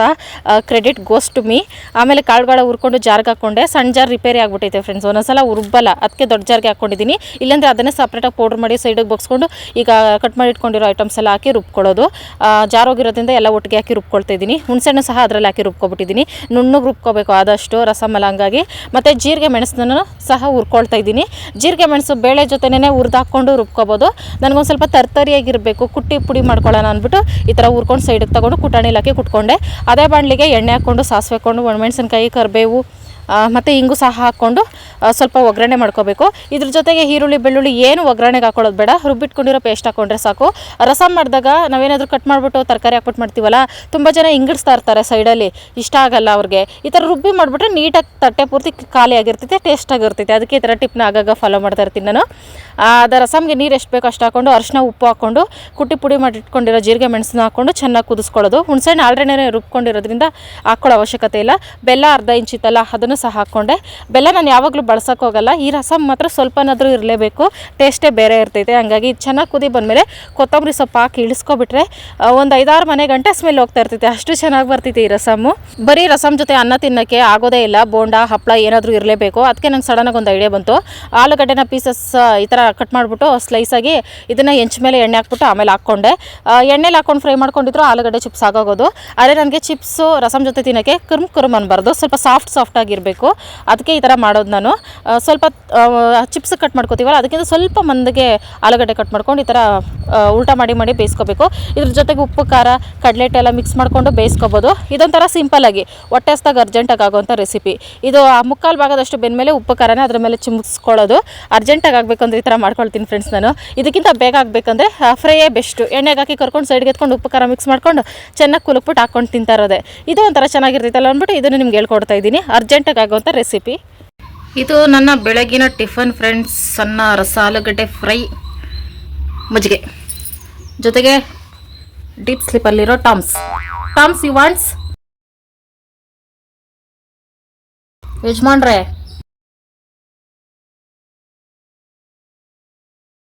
ಕ್ರೆಡಿಟ್ ಗೋಸ್ ಟು ಮೀ ಆಮೇಲೆ ಕಾಳುಗಳ ಹುರ್ಕೊಂಡು ಜಾರ್ಗೆ ಹಾಕೊಂಡೆ. ಸಣ್ಣ ಜಾರ್ ರಿಪೇರಿ ಆಗಿಬಿಟ್ಟೈತೆ ಫ್ರೆಂಡ್ಸ್ ಒಂದೊಂದ್ಸಲ ಉರುಬ್ಬಲ್ಲ ಅದಕ್ಕೆ ದೊಡ್ಡ ಜಾರ್ಗೆ ಹಾಕ್ಕೊಂಡಿದ್ದೀನಿ ಇಲ್ಲಾಂದರೆ ಅದನ್ನೇ ಸಪ್ರೇಟಾಗಿ ಪೌಡ್ರ್ ಮಾಡಿ ಸೈಡಿಗೆ ಬಗ್ಸ್ಕೊಂಡು ಈಗ ಕಟ್ ಮಾಡಿ ಇಟ್ಕೊಂಡಿರೋ ಐಟಮ್ಸ್ ಎಲ್ಲ ಹಾಕಿ ರುಬ್ಕೊಳ್ಳೋದು. ಆ, ಜಾರ್ ಹೋಗಿರೋದ್ರಿಂದ ಎಲ್ಲ ಒಟ್ಟಿಗೆ ಹಾಕಿ ರುಬ್ಕೊಳ್ತಾ ಇದ್ದೀನಿ. ಹುಣಸೆಹಣ್ಣು ಸಹ ಅದರಲ್ಲಿ ಹಾಕಿ ರುಬ್ಕೊಬಿಟ್ಟಿದ್ದೀನಿ ನುಣ್ಣಗೆ ರುಬ್ಕೋಬೇಕು ಆದಷ್ಟು ರಸ ಹಂಗಾಗಿ. ಮತ್ತು ಜೀರಿಗೆ ಮೆಣಸನ್ನು ಸಹ ಹುರ್ಕೊಳ್ತಾ ಇದ್ದೀನಿ. ಜೀರಿಗೆ ಮೆಣಸು ಬೇಳೆ ಜೊತೆನೇ ಹುರಿದು ಹಾಕ್ಕೊಂಡು ರುಬ್ಕೋಬೋದು. ನನಗೊಂದು ಸ್ವಲ್ಪ ತರ್ತರಿಯಾಗಿರಬೇಕು. ಕುಟ್ಟಿ ಪುಡಿ ಮಾಡ್ಕೊಳ್ಳೋಣ ಅಂದ್ಬಿಟ್ಟು ಈ ಥರ ಹುರ್ಕೊಂಡು ಸೈಡಿಗೆ ತಗೊಂಡು ಕುಟಾಣಿಲಿ ಹಾಕಿ ಕುಟ್ಕೊಂಡೆ. ಅದೇ ಬಾಣಲಿಗೆ ಎಣ್ಣೆ ಹಾಕ್ಕೊಂಡು ಸಾಸಿವೆ ಹಾಕ್ಕೊಂಡು ಒಣಮೆಣಸಿನ್ಕಾಯಿ ಕರಿಬೇವು ಮತ್ತು ಇಂಗು ಸಹ ಹಾಕ್ಕೊಂಡು ಸ್ವಲ್ಪ ಒಗ್ಗರಣೆ ಮಾಡ್ಕೋಬೇಕು. ಇದ್ರ ಜೊತೆಗೆ ಈರುಳ್ಳಿ, ಬೆಳ್ಳುಳ್ಳಿ ಏನು ಒಗ್ಗರಣೆಗೆ ಹಾಕೊಳ್ಳೋದು ಬೇಡ. ರುಬ್ಬಿಟ್ಕೊಂಡಿರೋ ಪೇಸ್ಟ್ ಹಾಕ್ಕೊಂಡ್ರೆ ಸಾಕು. ರಸಮ್ ಮಾಡಿದಾಗ ನಾವೇನಾದರೂ ಕಟ್ ಮಾಡಿಬಿಟ್ಟು ತರಕಾರಿ ಹಾಕ್ಬಿಟ್ಟು ಮಾಡ್ತೀವಲ್ಲ, ತುಂಬ ಜನ ಹಿಂಗಿಡಿಸ್ತಾ ಇರ್ತಾರೆ ಸೈಡಲ್ಲಿ. ಇಷ್ಟ ಆಗಲ್ಲ ಅವ್ರಿಗೆ. ಈ ಥರ ರುಬ್ಬಿ ಮಾಡಿಬಿಟ್ರೆ ನೀಟಾಗಿ ತಟ್ಟೆ ಪೂರ್ತಿ ಖಾಲಿ ಆಗಿರ್ತೈತೆ ಟೇಸ್ಟಾಗಿರ್ತೈತೆ ಅದಕ್ಕೆ ಈ ಥರ ಟಿಪ್ನ ಆಗಾಗ ಫಾಲೋ ಮಾಡ್ತಾ ಇರ್ತೀನಿ ನಾನು. ಅದ ರಸಮ್ಗೆ ನೀರು ಎಷ್ಟು ಬೇಕೋ ಅಷ್ಟು ಹಾಕ್ಕೊಂಡು ಅರಿಶಿನ ಉಪ್ಪು ಹಾಕ್ಕೊಂಡು ಕುಟ್ಟಿ ಪುಡಿ ಮಾಡಿಟ್ಕೊಂಡಿರೋ ಜೀರಿಗೆ ಮೆಣಸನ್ನ ಹಾಕ್ಕೊಂಡು ಚೆನ್ನಾಗಿ ಕುದಿಸ್ಕೊಳ್ಳೋದು. ಹುಣಸೆಹಣ್ಣು ಆಲ್ರೆಡಿ ರುಬ್ಕೊಂಡಿರೋದ್ರಿಂದ ಹಾಕ್ಕೊಳ್ಳೋ ಅವಶ್ಯಕತೆ ಇಲ್ಲ. ಬೆಲ್ಲ ಅರ್ಧ ಇಂಚ್ ಇತ್ತಲ್ಲ ಅದನ್ನು ಸಹ ಹಾಕ್ಕೊಂಡೆ. ಬೆಲ್ಲ ನಾನು ಯಾವಾಗಲೂ ಹೋಗಲ್ಲ. ಈ ರಸಮ್ ಮಾತ್ರ ಸ್ವಲ್ಪನಾದರೂ ಇರಲೇಬೇಕು. ಟೇಸ್ಟೇ ಬೇರೆ ಇರ್ತೈತೆ. ಹಂಗಾಗಿ ಚೆನ್ನಾಗಿ ಕುದಿ ಬಂದಮೇಲೆ ಕೊತ್ತಂಬರಿ ಸೊಪ್ಪು ಹಾಕಿ ಇಳಿಸ್ಕೊಬಿಟ್ರೆ ಒಂದು ಐದಾರು ಮನೆ ಗಂಟೆ ಸ್ಮೆಲ್ ಹೋಗ್ತಾ ಇರ್ತೈತೆ. ಅಷ್ಟು ಚೆನ್ನಾಗಿ ಬರ್ತೈತೆ ಈ ರಸಮ್ಮು. ಬರೀ ರಸಮ್ ಜೊತೆ ಅನ್ನ ತಿನ್ನೋಕ್ಕೆ ಆಗೋದೇ ಇಲ್ಲ. ಬೋಂಡ ಹಪ್ಪಳ ಏನಾದರೂ ಇರಲೇಬೇಕು. ಅದಕ್ಕೆ ನಂಗೆ ಸಡನ್ನಾಗಿ ಒಂದು ಐಡಿಯಾ ಬಂತು. ಆಲೂಗಡ್ಡೆನ ಪೀಸಸ್ ಈ ಥರ ಕಟ್ ಮಾಡಿಬಿಟ್ಟು ಸ್ಲೈಸಾಗಿ ಇದನ್ನು ಹೆಂಚ್ ಮೇಲೆ ಎಣ್ಣೆ ಹಾಕ್ಬಿಟ್ಟು ಆಮೇಲೆ ಹಾಕ್ಕೊಂಡೆ. ಎಣ್ಣೆಲಿ ಹಾಕ್ಕೊಂಡು ಫ್ರೈ ಮಾಡ್ಕೊಂಡಿದ್ರು ಆಲೂಗಡ್ಡೆ ಚಿಪ್ಸ್ ಆಗೋಗೋದು. ಆದರೆ ನನಗೆ ಚಿಪ್ಸು ರಸಮ್ ಜೊತೆ ತಿನ್ನೋಕ್ಕೆ ಕುರ್ಮ್ ಕುರ್ಮ್ ಅನ್ಬಾರ್ದು. ಸ್ವಲ್ಪ ಸಾಫ್ಟ್ ಸಾಫ್ಟ್ ಆಗಿರಬೇಕು ಅದಕ್ಕೆ ಈ ಥರ ಮಾಡೋದು ನಾನು. ಸ್ವಲ್ಪ ಚಿಪ್ಸ್ ಕಟ್ ಮಾಡ್ಕೋತೀವಲ್ಲ, ಅದಕ್ಕಿಂತ ಸ್ವಲ್ಪ ಮಂದಿಗೆ ಆಲೂಗಡ್ಡೆ ಕಟ್ ಮಾಡ್ಕೊಂಡು ಈ ಥರ ಉಲ್ಟ ಮಾಡಿ ಮಾಡಿ ಬೇಯಿಸ್ಕೋಬೇಕು. ಇದ್ರ ಜೊತೆಗೆ ಉಪ್ಪು, ಖಾರ ಕಡಲೆಟ್ ಎಲ್ಲ ಮಿಕ್ಸ್ ಮಾಡಿಕೊಂಡು ಬೇಯಿಸ್ಕೋಬೋದು. ಇದೊಂಥರ ಸಿಂಪಲ್ಲಾಗಿ ಹೊಟ್ಟೆ ಹಸ್ದಾಗ ಅರ್ಜೆಂಟಾಗಿ ಆಗುವಂಥ ರೆಸಿಪಿ ಇದು ಆ ಮುಕ್ಕಾಲು ಭಾಗದಷ್ಟು ಬೆಂದಮೇಲೆ ಉಪ್ಪು, ಖಾರನೇ ಅದ್ರ ಮೇಲೆ ಚಿಮ್ಸ್ಕೊಳ್ಳೋದು. ಅರ್ಜೆಂಟಾಗಿ ಆಗಬೇಕಂದ್ರೆ ಈ ಥರ ಮಾಡ್ಕೊಳ್ತೀನಿ ಫ್ರೆಂಡ್ಸ್ ನಾನು. ಇದಕ್ಕಿಂತ ಬೇಗ ಆಗಬೇಕಂದ್ರೆ ಫ್ರೈಯೇ ಬೆಸ್ಟು ಎಣ್ಣೆಗೆ ಹಾಕಿ ಕರ್ಕೊಂಡು ಸೈಡ್ಗೆ ಎತ್ಕೊಂಡು ಉಪ್ಪು, ಖಾರ ಮಿಕ್ಸ್ ಮಾಡ್ಕೊಂಡು ಚೆನ್ನಾಗಿ ಕುಲುಕ್ಬಿಟ್ಟು ಹಾಕ್ಕೊಂಡು ತಿಂತಾ ಇರೋದೆ. ಇದು ಒಂಥರ ಚೆನ್ನಾಗಿರ್ತೈತಲ್ಲ ಅಂದ್ಬಿಟ್ಟು ಇದನ್ನು ನಿಮ್ಗೆ ಹೇಳ್ಕೊಡ್ತಾ ಇದ್ದೀನಿ. ಅರ್ಜೆಂಟಾಗಿ ಆಗುವಂಥ ರೆಸಿಪಿ ಇದು ನನ್ನ ಬೆಳಗಿನ ಟಿಫನ್ ಫ್ರೆಂಡ್ಸ್, ಸಣ್ಣ ರಸ ಆಲೂಗಡ್ಡೆ ಫ್ರೈ, ಮಜ್ಜಿಗೆ. ಜೊತೆಗೆ ಡೀಪ್ ಸ್ಲೀಪಲ್ಲಿರೋ ಟಾಮ್ಸ್. Toms, you wants? ಯಜಮಾನ್ರೆ.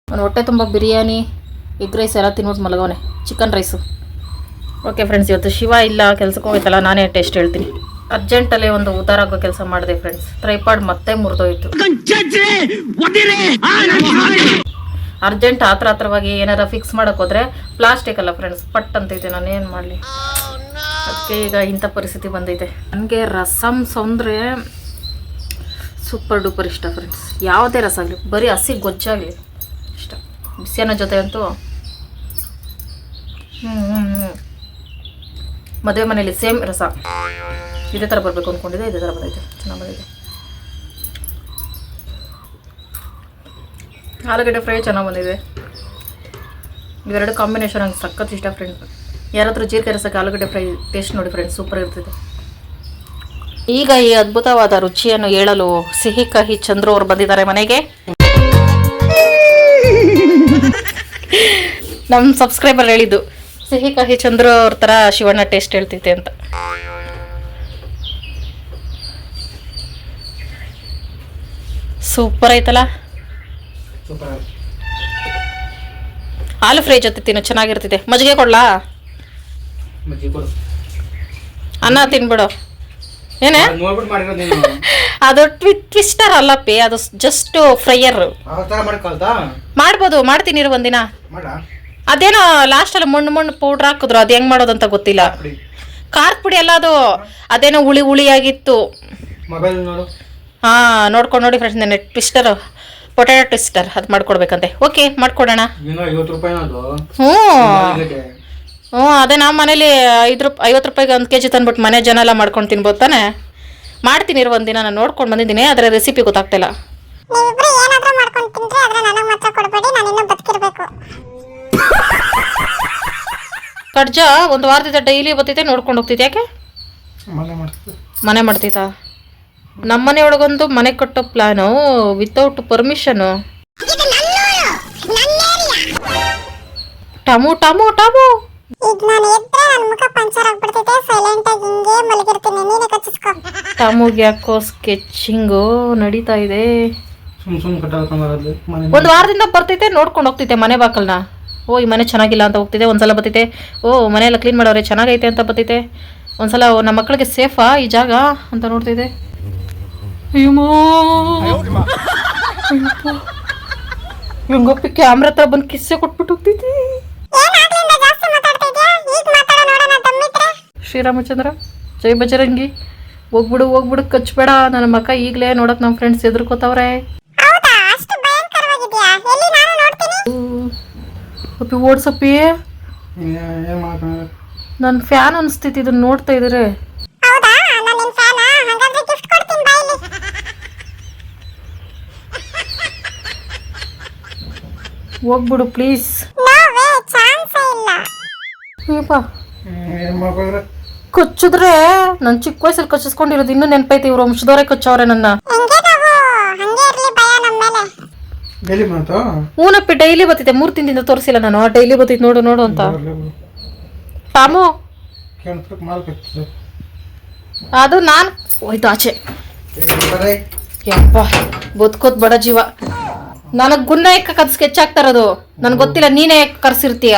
ಒಂದು ಹೊಟ್ಟೆ ತುಂಬ ಬಿರಿಯಾನಿ, ಎಗ್ ರೈಸ್ ಎಲ್ಲ ತಿನ್ಬಿಟ್ಟು ಮಲಗೋನೆ ಚಿಕನ್ ರೈಸು. ಓಕೆ ಫ್ರೆಂಡ್ಸ್, ಇವತ್ತು ಶಿವ ಇಲ್ಲ, ಕೆಲ್ಸಕ್ಕೆ ಹೋಗ್ತಲ್ಲ ನಾನೇ ಟೇಸ್ಟ್ ಹೇಳ್ತೀನಿ. ಅರ್ಜೆಂಟಲ್ಲಿ ಒಂದು ಉದ್ದಾರ ಆಗೋ ಕೆಲಸ ಮಾಡಿದೆ ಫ್ರೆಂಡ್ಸ್ ಟ್ರೈಪಾಡ್ ಮತ್ತೆ ಮುರಿದೋಯ್ತು. ಅರ್ಜೆಂಟ್ ಆತ್ರ ಹತ್ರವಾಗಿ ಏನಾರ ಫಿಕ್ಸ್ ಮಾಡಕ್ ಹೋದ್ರೆ ಪ್ಲಾಸ್ಟಿಕ್ ಅಲ್ಲ ಫ್ರೆಂಡ್ಸ್ ಪಟ್ ಅಂತೈತೆ, ನಾನು ಏನು ಮಾಡಲಿ? ಅದಕ್ಕೆ ಈಗ ಇಂಥ ಪರಿಸ್ಥಿತಿ ಬಂದೈತೆ. ನನಗೆ ರಸಂ ಸೌಂದ್ರೆ ಸೂಪರ್ ಡೂಪರ್ ಇಷ್ಟ ಫ್ರೆಂಡ್ಸ್ ಯಾವುದೇ ರಸ ಆಗಲಿ, ಬರೀ ಹಸಿ ಗೊಜ್ಜಾಗಲಿ ಇಷ್ಟ. ಬಿಸಿಯನ್ನ ಜೊತೆ ಅಂತೂ ಹ್ಞೂ ಹ್ಞೂ ಹ್ಞೂ ಮದುವೆ ಮನೇಲಿ ಸೇಮ್ ರಸ. ಇದೇ ಥರ ಬರಬೇಕು ಅಂದ್ಕೊಂಡಿದ್ದೆ ಇದೇ ಥರ ಬಂದೈತೆ. ಚೆನ್ನಾಗಿ ಬಂದಿದೆ ಆಲೂಗಡ್ಡೆ ಫ್ರೈ ಚೆನ್ನಾಗಿ ಬಂದಿದೆ. ಇವೆರಡು ಕಾಂಬಿನೇಷನ್ ಹಂಗೆ ಸಖತ್ ಇಷ್ಟ ಫ್ರೆಂಡ್ಸ್ ಯಾರಾದರೂ ಜೀರಿಗೆ ರಸಕ್ಕೆ ಆಲೂಗಡ್ಡೆ ಫ್ರೈ ಟೇಸ್ಟ್ ನೋಡಿ ಫ್ರೆಂಡ್ಸ್ ಸೂಪರ್ ಇರ್ತದೆ. ಈಗ ಈ ಅದ್ಭುತವಾದ ರುಚಿಯನ್ನು ಹೇಳಲು ಸಿಹಿ ಕಹಿ ಚಂದ್ರು ಅವರು ಬಂದಿದ್ದಾರೆ ಮನೆಗೆ. ನಮ್ಮ ಸಬ್ಸ್ಕ್ರೈಬರ್ ಹೇಳಿದ್ದು ಸಿಹಿ ಕಹಿ ಚಂದ್ರು ಅವ್ರ ಥರ ಶಿವಣ್ಣ ಟೇಸ್ಟ್ ಹೇಳ್ತೈತೆ ಅಂತ. ಸೂಪರ್ ಐತಲ್ಲ? ಹಾಲು ಫ್ರೈ ಜೊತೆ ತಿನ್ನು ಚೆನ್ನಾಗಿರ್ತೈತೆ ಮಜ್ಜಿಗೆ ಕೊಡ್ಲಾ? ಅನ್ನ ತಿನ್ಬಿಡು. ಏನೇ? ಅದು ಟ್ವಿ ಟ್ವಿಸ್ಟರ್ ಅಲ್ಲಪ್ಪಿ ಅದು ಜಸ್ಟ್ ಫ್ರೈಯರ್ ಮಾಡ್ಬೋದು ಮಾಡ್ತೀನಿ ಒಂದಿನ. ಮಾಡ ಲಾಸ್ಟ್ ಅಲ್ಲಿ ಮಣ್ಣು ಮಣ್ಣು ಪೌಡ್ರ್ ಹಾಕಿದ್ರು ಅದು ಹೆಂಗ್ ಮಾಡೋದಂತ ಗೊತ್ತಿಲ್ಲ. ಖಾರದ ಪುಡಿ ಅಲ್ಲ ಅದು ಅದೇನೋ ಹುಳಿ ಹುಳಿಯಾಗಿತ್ತು. ಆಗಿತ್ತು ನೋಡು. ಹಾ ನೋಡ್ಕೊಂಡು ನೋಡಿ ಫ್ರೆಂಡ್ಸ್ ನೆನೆ ಟ್ವಿಸ್ಟರ್ ಪೊಟ್ಯಾಟೊ ಟ್ವಿಸ್ಟರ್ ಅದು ಮಾಡ್ಕೊಡ್ಬೇಕಂತೆ. ಓಕೆ ಮಾಡ್ಕೊಡೋಣ. ಹ್ಞೂ. ಹ್ಞೂ ಅದೇ ನಮ್ಮ ಮನೇಲಿ ಐದು ರೂಪಾಯಿ ಐವತ್ತು ರೂಪಾಯಿಗೆ ಒಂದು ಕೆ ಜಿ ತಂದ್ಬಿಟ್ಟು ಮನೆ ಜನ ಎಲ್ಲ ಮಾಡ್ಕೊಂಡು ತಿನ್ಬೋದು ತಾನೆ? ಮಾಡ್ತೀನಿ ಇರು ಒಂದಿನ ನಾನು ನೋಡ್ಕೊಂಡು ಬಂದಿದ್ದೀನಿ ಅದರ ರೆಸಿಪಿ ಗೊತ್ತಾಗ್ತಿಲ್ಲ. ನೀವಿಬ್ರು ಏನಾದರೂ ಮಾಡ್ಕೊಂಡು ತಿಂದ್ರೆ ಅದರ ನನಗೆ ಮಾತ್ರ ಕೊಡಬೇಡಿ ನಾನು ಇನ್ನೂ ಬದುಕಿರ್ಬೇಕು. ಕಡ್ಜ ಒಂದು ವಾರದಿಂದ ಡೈಲಿ ಬರ್ತೈತೆ ನೋಡ್ಕೊಂಡು ಹೋಗ್ತೈತೆ ಯಾಕೆ? ಮನೆ ಮಾಡ್ತೈತ ಮನೆ ಮಾಡ್ತೈತಾ ನಮ್ಮನೆ ಒಳಗೊಂದು ಮನೆ ಕಟ್ಟೋ ಪ್ಲಾನು ವಿತೌಟ್ ಪರ್ಮಿಷನು ಟಮು ಟಮು ಟಮು. ಈಗ ನಾನು ಎದ್ರೆ ನನ್ನ ಮುಖ ಪಂಚರ್ ಆಗ್ಬಿಡ್ತೈತೆ ಸೈಲೆಂಟ್ ಆಗಿ ಹಿಂಗೆ ಮಲಗಿರ್ತೀನಿ ನೀನೇ ಕಚ್ಚಿಸ್ಕೊ. ಟಮುಗೆ ಯಾಕೋ ಸ್ಕೆಚಿಂಗು ನಡೀತಾ ಇದೆ. ಸುಮ್ ಸುಮ್ ಕಟ್ಟಾಕೊಂಬರೋದು ಮನೆ ಒಂದು ವಾರದಿಂದ ಬರ್ತೈತೆ ನೋಡ್ಕೊಂಡು ಹೋಗ್ತೈತೆ ಮನೆ ಬಾಕಲ್ನ ಓ, ಈ ಮನೆ ಚೆನ್ನಾಗಿಲ್ಲ ಅಂತ ಹೋಗ್ತಿದೆ, ಒಂದ್ಸಲ ಬತ್ತೈತೆ ಓ, ಮನೆಯೆಲ್ಲ ಕ್ಲೀನ್ ಮಾಡೋರೆ, ಚೆನ್ನಾಗೈತೆ ಅಂತ ಬತ್ತೈತೆ ಒಂದ್ಸಲ ನಮ್ಮ ಮಕ್ಕಳಿಗೆ ಸೇಫಾ ಈ ಜಾಗ ಅಂತ ಅಯ್ಯಪ್ಪ. ಹೆಂಗಪ್ಪಿ ಕ್ಯಾಮ್ರಾ ಹತ್ರ ಬಂದು ಕಿಸ್ಸೆ ಕೊಟ್ಬಿಟ್ಟು ಹೋಗ್ತಿದ್ದೆ. ಶ್ರೀರಾಮಚಂದ್ರ, ಜೈ ಬಜರಂಗಿ. ಹೋಗ್ಬಿಡು ಹೋಗ್ಬಿಡು ಕಚ್ಬೇಡ ನನ್ನ ಮಕ್ಕ ಈಗಲೇ ನೋಡಕ್ ನಮ್ಮ ಫ್ರೆಂಡ್ಸ್ ಎದುರ್ಕೋತಾವ್ರೆ ಅಪ್ಪಿ ಓಡ್ಸಪ್ಪಿ ನನ್ನ ಫ್ಯಾನ್ ಅನಿಸ್ತೈತಿ ಇದನ್ನ ನೋಡ್ತಾ ಇದ್ರೆ ಹೌದಾ? ನಾನು ನಿನ್ ಫ್ಯಾನ ಹಂಗಾದ್ರೆ ಗಿಫ್ಟ್ ಕೊಡ್ತೀನಿ ಬಾಯಿಲಿ ಹೋಗ್ಬಿಡು ಪ್ಲೀಸ್ ಕೊಚ್ಚಿದ್ರೆ ನನ್ನ ಚಾನ್ಸೇ ಇಲ್ಲ. ಅಯ್ಯಪ್ಪ. ಏನು ಮಾಡ್ಕೊಂಡ್ರೆ ಕಚ್ಚಿದ್ರೆ ನಾನು ಚಿಕ್ಕ ವಯಸ್ಸಲ್ಲಿ ಕಚ್ಚಿಸ್ಕೊಂಡಿರೋದು ಇನ್ನೂ ನೆನಪೈತಿ ಇವ್ರು ವಂಶದವರೇ ಕಚ್ಚವ್ರೆ ನನ್ನ ಹಂಗೆ ನಾವು ಹಂಗೆ ಇರ್ಲಿ ಭಯ ನಮ್ಮ ಮೇಲೆ ಡೈಲಿ ಹೂನಪ್ಪಿ ಡೈಲಿ ಬತ್ತಿದ್ದೆ. ಮೂರು ತಿಂದಿಂದ ತೋರಿಸಿಲ್ಲ ನಾನು. ಡೈಲಿ ಬತ್ತಿದ್ ನೋಡು ನೋಡು ಅಂತ. ಪಾಮು? ಅದು ನಾನು ಹೋಯ್ತು ಆಚೆ. ಯಪ್ಪ ಬದುಕೋದ್ ಬಡ ಜೀವ. ನನಗ್ ಗುನ್ನ ಯಾಕೆ ಕದ್ ಸ್ಕೆಚ್ ಆಗ್ತಾ ಇರೋದು. ನನ್ಗೆ ಗೊತ್ತಿಲ್ಲ ನೀನೇ ಯಾಕೆ ಕರ್ಸಿರ್ತೀಯ?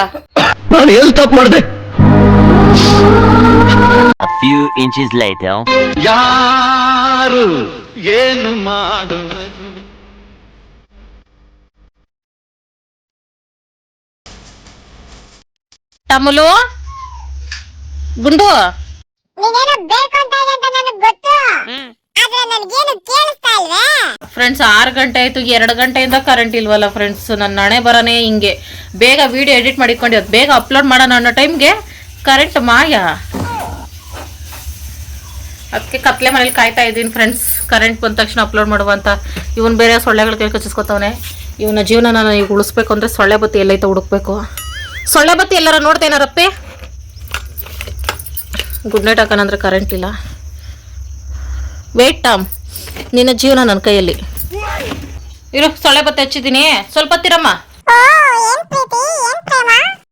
ನಾನು ಎಲ್ಲಿ ತಪ್ಪು ಮಾಡಿದೆ? A few inches later. ಯಾರು ಏನು ಮಾಡುವರು ಕೇಳಿಸ್ತಾ ಗುಂಡು ಫ್ರೆಂಡ್ಸ್ ಆರು ಗಂಟೆ ಆಯ್ತು. ಎರಡು ಗಂಟೆಯಿಂದ ಕರೆಂಟ್ ಇಲ್ವಲ್ಲ ಫ್ರೆಂಡ್ಸ್ ನನ್ನ ಹಣೆ ಬರನೇ ಹಿಂಗೆ. ಬೇಗ ವಿಡಿಯೋ ಎಡಿಟ್ ಮಾಡಿಕೊಂಡಿ ಬೇಗ ಅಪ್ಲೋಡ್ ಮಾಡೋಣ ಅನ್ನೋ ಟೈಮ್ಗೆ ಕರೆಂಟ್ ಮಾಯ? ಅದಕ್ಕೆ ಕತ್ಲೆ ಮನೇಲಿ ಕಾಯ್ತಾ ಇದ್ದೀನಿ ಫ್ರೆಂಡ್ಸ್ ಕರೆಂಟ್ ಬಂದ ತಕ್ಷಣ ಅಪ್ಲೋಡ್ ಮಾಡುವಂತ ಇವನ್ ಬೇರೆ ಸೊಳ್ಳೆಗಳು ಕೈ ಕಚ್ಚಿಸ್ಕೊತಾವನೆ. ಇವನ ಜೀವನ ನಾನು ಈಗ ಉಳಿಸ್ಬೇಕು ಅಂದ್ರೆ ಸೊಳ್ಳೆ ಬತ್ತಿ ಎಲ್ಲೈತ ಹುಡುಕ್ಬೇಕು. ಸೊಳ್ಳೆ ಬತ್ತಿ ಎಲ್ಲಾರ ನೋಡ್ತೇನಾರಪ್ಪೆ ಗುಡ್ ನೈಟ್ ಹಾಕೋಣಂದ್ರೆ ಕರೆಂಟ್ ಇಲ್ಲ. ವೇಟ್ ಟಾಮ್ ನಿನ್ನ ಜೀವನ ನನ್ನ ಕೈಯಲ್ಲಿ. ಇರು, ಸೊಳ್ಳೆ ಬತ್ತಿ ಹಚ್ಚಿದ್ದೀನಿ. ಸ್ವಲ್ಪ ತಿರಮ್ಮ